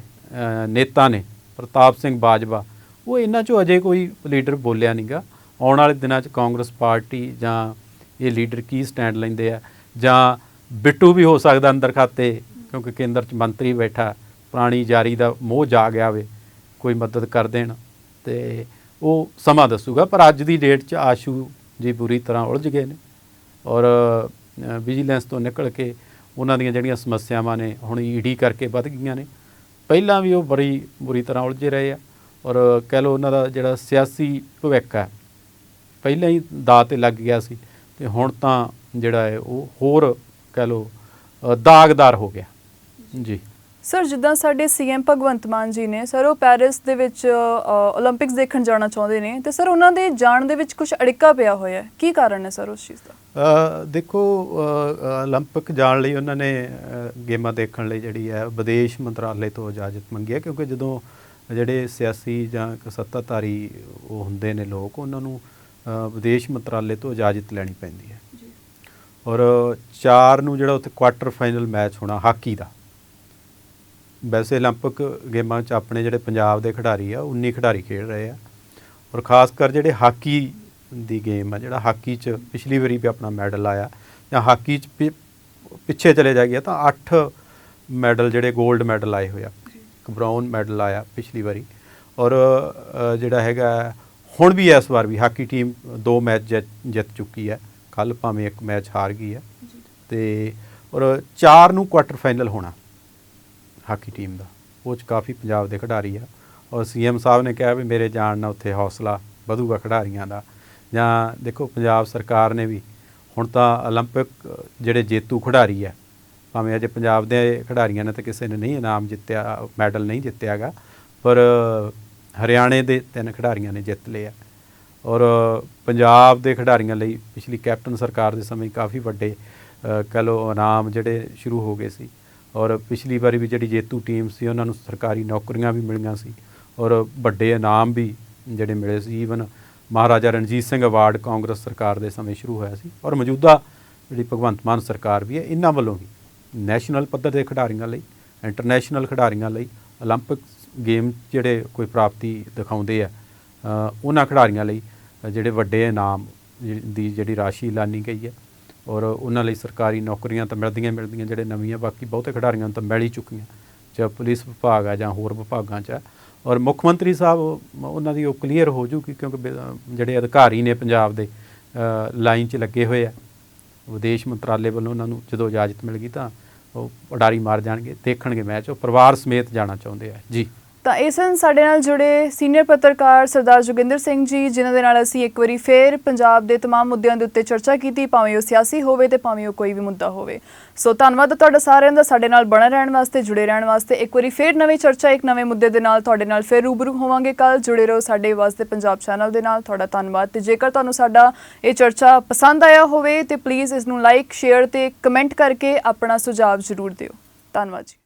ਨੇਤਾ ਨੇ, ਪ੍ਰਤਾਪ ਸਿੰਘ ਬਾਜਵਾ, ਉਹ ਇਹਨਾਂ ਚੋਂ ਅਜੇ ਕੋਈ ਲੀਡਰ ਬੋਲਿਆ ਨਹੀਂਗਾ ਆਉਣ ਵਾਲੇ ਦਿਨਾਂ 'ਚ ਕਾਂਗਰਸ ਪਾਰਟੀ ਜਾਂ ਇਹ ਲੀਡਰ ਕੀ ਸਟੈਂਡ ਲੈਂਦੇ ਆ, ਜਾਂ ਬਿੱਟੂ ਵੀ ਹੋ ਸਕਦਾ ਅੰਦਰ ਖਾਤੇ, ਕਿਉਂਕਿ ਕੇਂਦਰ 'ਚ ਮੰਤਰੀ ਬੈਠਾ, ਪੁਰਾਣੀ ਜਾਰੀ ਦਾ ਮੋਹ ਜਾ ਗਿਆ ਵੇ, ਕੋਈ ਮਦਦ ਕਰ ਦੇਣ, ਤੇ ਉਹ ਸਮਾਂ ਦੱਸੂਗਾ, ਪਰ ਅੱਜ ਦੀ ਡੇਟ 'ਚ ਆਸ਼ੂ ਜੀ ਬੁਰੀ ਤਰ੍ਹਾਂ ਉਲਝ ਗਏ ਨੇ। ਔਰ ਵਿਜੀਲੈਂਸ ਤੋਂ ਨਿਕਲ ਕੇ ਉਹਨਾਂ ਦੀਆਂ ਜਿਹੜੀਆਂ ਸਮੱਸਿਆਵਾਂ ਨੇ ਹੁਣ ਈਡੀ ਕਰਕੇ ਵੱਧ ਗਈਆਂ ਨੇ। ਪਹਿਲਾਂ ਵੀ ਉਹ ਬੜੀ ਬੁਰੀ ਤਰ੍ਹਾਂ ਉਲਝੇ ਰਹੇ ਆ ਔਰ ਕਹਿ ਲਓ ਉਹਨਾਂ ਦਾ ਜਿਹੜਾ ਸਿਆਸੀ ਭਵਿੱਖ ਹੈ, ਪਹਿਲਾਂ ਹੀ ਦਾ ਤੇ ਲੱਗ ਗਿਆ ਸੀ ਤੇ ਹੁਣ ਤਾਂ ਜਿਹੜਾ ਹੈ ਉਹ ਹੋਰ ਕਹਿ ਲਓ ਦਾਗਦਾਰ ਹੋ ਗਿਆ। ਜੀ। ਸਰ ਜਿੱਦਾਂ ਸਾਡੇ ਸੀਐਮ ਭਗਵੰਤ ਮਾਨ ਜੀ ਨੇ ਸਰ ਉਹ ਪੈਰਿਸ ਦੇ ਵਿੱਚ 올림픽ਸ ਦੇਖਣ ਜਾਣਾ ਚਾਹੁੰਦੇ ਨੇ ਤੇ ਸਰ ਉਹਨਾਂ ਦੇ ਜਾਣ ਦੇ ਵਿੱਚ ਕੁਝ ਅੜਿੱਕਾ ਪਿਆ ਹੋਇਆ ਕੀ ਕਾਰਨ ਹੈ ਸਰ ਉਸ ਚੀਜ਼ ਦਾ? ਦੇਖੋ 올림픽 ਜਾਣ ਲਈ ਉਹਨਾਂ ਨੇ ਗੇਮਾਂ ਦੇਖਣ ਲਈ ਜਿਹੜੀ ਹੈ ਵਿਦੇਸ਼ ਮੰਤਰਾਲੇ ਤੋਂ ਇਜਾਜ਼ਤ ਮੰਗੀ ਹੈ ਕਿਉਂਕਿ ਜਦੋਂ ਜਿਹੜੇ ਸਿਆਸੀ ਜਾਂ ਸੱਤਾਧਾਰੀ ਉਹ ਹੁੰਦੇ ਨੇ ਲੋਕ ਉਹਨਾਂ ਨੂੰ ਵਿਦੇਸ਼ ਮੰਤਰਾਲੇ ਤੋਂ ਇਜਾਜ਼ਤ ਲੈਣੀ ਪੈਂਦੀ ਹੈ। ਔਰ ਚਾਰ ਨੂੰ ਜਿਹੜਾ ਉੱਥੇ ਕੁਆਟਰ ਫਾਈਨਲ ਮੈਚ ਹੋਣਾ ਹਾਕੀ ਦਾ ਵੈਸੇ 올림픽 ਗੇਮਾਂ 'ਚ ਆਪਣੇ ਜਿਹੜੇ ਪੰਜਾਬ ਦੇ ਖਿਡਾਰੀ ਆ 19 ਖਿਡਾਰੀ ਖੇਡ ਰਹੇ ਆ। ਔਰ ਖਾਸ ਕਰ ਜਿਹੜੇ ਹਾਕੀ ਦੀ ਗੇਮ ਆ ਜਿਹੜਾ ਹਾਕੀ 'ਚ ਪਿਛਲੀ ਵਾਰੀ ਵੀ ਆਪਣਾ ਮੈਡਲ ਆਇਆ ਜਾਂ ਹਾਕੀ 'ਚ ਪਿੱਛੇ ਚਲੇ ਜਾ ਗਿਆ ਤਾਂ 8 ਮੈਡਲ ਜਿਹੜੇ 골ਡ ਮੈਡਲ ਆਏ ਹੋਇਆ ਇੱਕ ਬ੍ਰਾਊਨ ਮੈਡਲ ਆਇਆ ਪਿਛਲੀ ਵਾਰੀ। ਔਰ ਜਿਹੜਾ ਹੈਗਾ ਹੁਣ ਵੀ ਇਸ ਵਾਰ ਵੀ ਹਾਕੀ ਟੀਮ ਦੋ ਮੈਚ ਜਿੱਤ ਚੁੱਕੀ ਹੈ। ਕੱਲ ਭਾਵੇਂ ਇੱਕ ਮੈਚ ਹਾਰ ਗਈ ਹੈ। ਤੇ ਔਰ 4 ਨੂੰ ਕੁਆਟਰ ਫਾਈਨਲ ਹੋਣਾ। ਹਾਕੀ ਟੀਮ ਦਾ ਉਹ ਚ ਕਾਫੀ ਪੰਜਾਬ ਦੇ ਖਿਡਾਰੀ ਆ ਔਰ ਸੀਐਮ ਸਾਹਿਬ ਨੇ ਕਿਹਾ ਵੀ ਮੇਰੇ ਜਾਣ ਨਾਲ ਉੱਥੇ ਹੌਸਲਾ ਵਧੂਗਾ ਖਿਡਾਰੀਆਂ ਦਾ ਜਾਂ ਦੇਖੋ ਪੰਜਾਬ ਸਰਕਾਰ ਨੇ ਵੀ ਹੁਣ ਤਾਂ 올림픽 ਜਿਹੜੇ ਜੇਤੂ ਖਿਡਾਰੀ ਆ ਭਾਵੇਂ ਅਜੇ ਪੰਜਾਬ ਦੇ ਖਿਡਾਰੀਆਂ ਨੇ ਤਾਂ ਕਿਸੇ ਨੇ ਨਹੀਂ ਇਨਾਮ ਜਿੱਤਿਆ ਮੈਡਲ ਨਹੀਂ ਜਿੱਤਿਆਗਾ ਪਰ ਹਰਿਆਣੇ ਦੇ ਤਿੰਨ ਖਿਡਾਰੀਆਂ ਨੇ ਜਿੱਤ ਲਿਆ ਔਰ ਪੰਜਾਬ ਦੇ ਖਿਡਾਰੀਆਂ ਲਈ ਪਿਛਲੀ ਕੈਪਟਨ ਸਰਕਾਰ ਦੇ ਸਮੇਂ ਕਾਫੀ ਵੱਡੇ ਅ, ਕਹਿ ਲਓ ਇਨਾਮ ਜਿਹੜੇ ਸ਼ੁਰੂ ਹੋ ਗਏ ਸੀ ਔਰ ਪਿਛਲੀ ਵਾਰੀ ਵੀ ਜਿਹੜੀ ਜੇਤੂ ਟੀਮ ਸੀ ਉਹਨਾਂ ਨੂੰ ਸਰਕਾਰੀ ਨੌਕਰੀਆਂ ਵੀ ਮਿਲੀਆਂ ਸੀ ਔਰ ਵੱਡੇ ਇਨਾਮ ਵੀ ਜਿਹੜੇ ਮਿਲੇ ਸੀ ਈਵਨ ਮਹਾਰਾਜਾ ਰਣਜੀਤ ਸਿੰਘ ਅਵਾਰਡ ਕਾਂਗਰਸ ਸਰਕਾਰ ਦੇ ਸਮੇਂ ਸ਼ੁਰੂ ਹੋਇਆ ਸੀ ਔਰ ਮੌਜੂਦਾ ਜਿਹੜੀ ਭਗਵੰਤ ਮਾਨ ਸਰਕਾਰ ਵੀ ਹੈ ਇਹਨਾਂ ਵੱਲੋਂ ਵੀ ਨੈਸ਼ਨਲ ਪੱਧਰ ਦੇ ਖਿਡਾਰੀਆਂ ਲਈ ਇੰਟਰਨੈਸ਼ਨਲ ਖਿਡਾਰੀਆਂ ਲਈ 올림픽 ਗੇਮ ਜਿਹੜੇ ਕੋਈ ਪ੍ਰਾਪਤੀ ਦਿਖਾਉਂਦੇ ਆ ਅ, ਉਹਨਾਂ ਖਿਡਾਰੀਆਂ ਲਈ ਅ, ਜਿਹੜੇ ਵੱਡੇ ਇਨਾਮ ਜਿ- ਦੀ ਜਿਹੜੀ ਰਾਸ਼ੀ ਐਲਾਨੀ ਗਈ ਹੈ ਔਰ ਉਹਨਾਂ ਲਈ ਸਰਕਾਰੀ ਨੌਕਰੀਆਂ ਤਾਂ ਮਿਲਦੀਆਂ ਮਿਲਦੀਆਂ, ਜਿਹੜੇ ਨਵੀਆਂ, ਬਾਕੀ ਬਹੁਤੇ ਖਿਡਾਰੀਆਂ ਨੂੰ ਤਾਂ ਮਿਲ ਹੀ ਚੁੱਕੀਆਂ। ਚਾਹੇ ਪੁਲਿਸ ਵਿਭਾਗ ਆ ਜਾਂ ਹੋਰ ਵਿਭਾਗਾਂ 'ਚ ਆ। ਔਰ ਮੁੱਖ ਮੰਤਰੀ ਸਾਹਿਬ ਉਹਨਾਂ ਦੀ ਉਹ ਕਲੀਅਰ ਹੋ ਜੂਗੀ ਕਿਉਂਕਿ ਜਿਹੜੇ ਅਧਿਕਾਰੀ ਨੇ ਪੰਜਾਬ ਦੇ ਲਾਈਨ 'ਚ ਲੱਗੇ ਹੋਏ ਆ। ਵਿਦੇਸ਼ ਮੰਤਰਾਲੇ ਵੱਲੋਂ ਉਹਨਾਂ ਨੂੰ ਜਦੋਂ ਇਜਾਜ਼ਤ ਮਿਲ ਗਈ ਤਾਂ ਉਹ ਉਡਾਰੀ ਮਾਰ ਜਾਣਗੇ, ਦੇਖਣਗੇ ਮੈਚ, ਉਹ ਪਰਿਵਾਰ ਸਮੇਤ ਜਾਣਾ ਚਾਹੁੰਦੇ ਆ। ਜੀ। ਤਾਂ ਇਸ ਹਨ ਸਾਡੇ ਨਾਲ ਜੁੜੇ ਸੀਨੀਅਰ ਪੱਤਰਕਾਰ ਸਰਦਾਰ ਜੋਗਿੰਦਰ ਸਿੰਘ ਜੀ ਜਿਨ੍ਹਾਂ ਦੇ ਨਾਲ ਅਸੀਂ ਇੱਕ ਵਾਰੀ ਫੇਰ ਪੰਜਾਬ ਦੇ तमाम ਮੁੱਦਿਆਂ ਦੇ ਉੱਤੇ ਚਰਚਾ ਕੀਤੀ ਭਾਵੇਂ ਉਹ ਸਿਆਸੀ ਹੋਵੇ ਤੇ ਭਾਵੇਂ ਉਹ ਕੋਈ ਵੀ ਮੁੱਦਾ ਹੋਵੇ ਸੋ ਧੰਨਵਾਦ ਤੁਹਾਡਾ ਸਾਰਿਆਂ ਦਾ ਸਾਡੇ ਨਾਲ ਬਣੇ ਰਹਿਣ ਵਾਸਤੇ ਜੁੜੇ ਰਹਿਣ ਵਾਸਤੇ ਇੱਕ ਵਾਰੀ ਫੇਰ ਨਵੀਂ ਚਰਚਾ ਇੱਕ ਨਵੇਂ ਮੁੱਦੇ ਦੇ ਨਾਲ ਤੁਹਾਡੇ ਨਾਲ ਫੇਰ ਰੂਬਰੂ ਹੋਵਾਂਗੇ ਕੱਲ ਜੁੜੇ ਰਹੋ ਸਾਡੇ ਵਾਸਤੇ ਪੰਜਾਬ ਚੈਨਲ ਦੇ ਨਾਲ ਤੁਹਾਡਾ ਧੰਨਵਾਦ ਤੇ ਜੇਕਰ ਤੁਹਾਨੂੰ ਸਾਡਾ ਇਹ ਚਰਚਾ ਪਸੰਦ ਆਇਆ ਹੋਵੇ ਤੇ ਪਲੀਜ਼ ਇਸ ਨੂੰ ਲਾਈਕ ਸ਼ੇਅਰ ਤੇ ਕਮੈਂਟ ਕਰਕੇ ਆਪਣਾ ਸੁਝਾਅ ਜ਼ਰੂਰ ਦਿਓ ਧੰਨਵਾਦ ਜੀ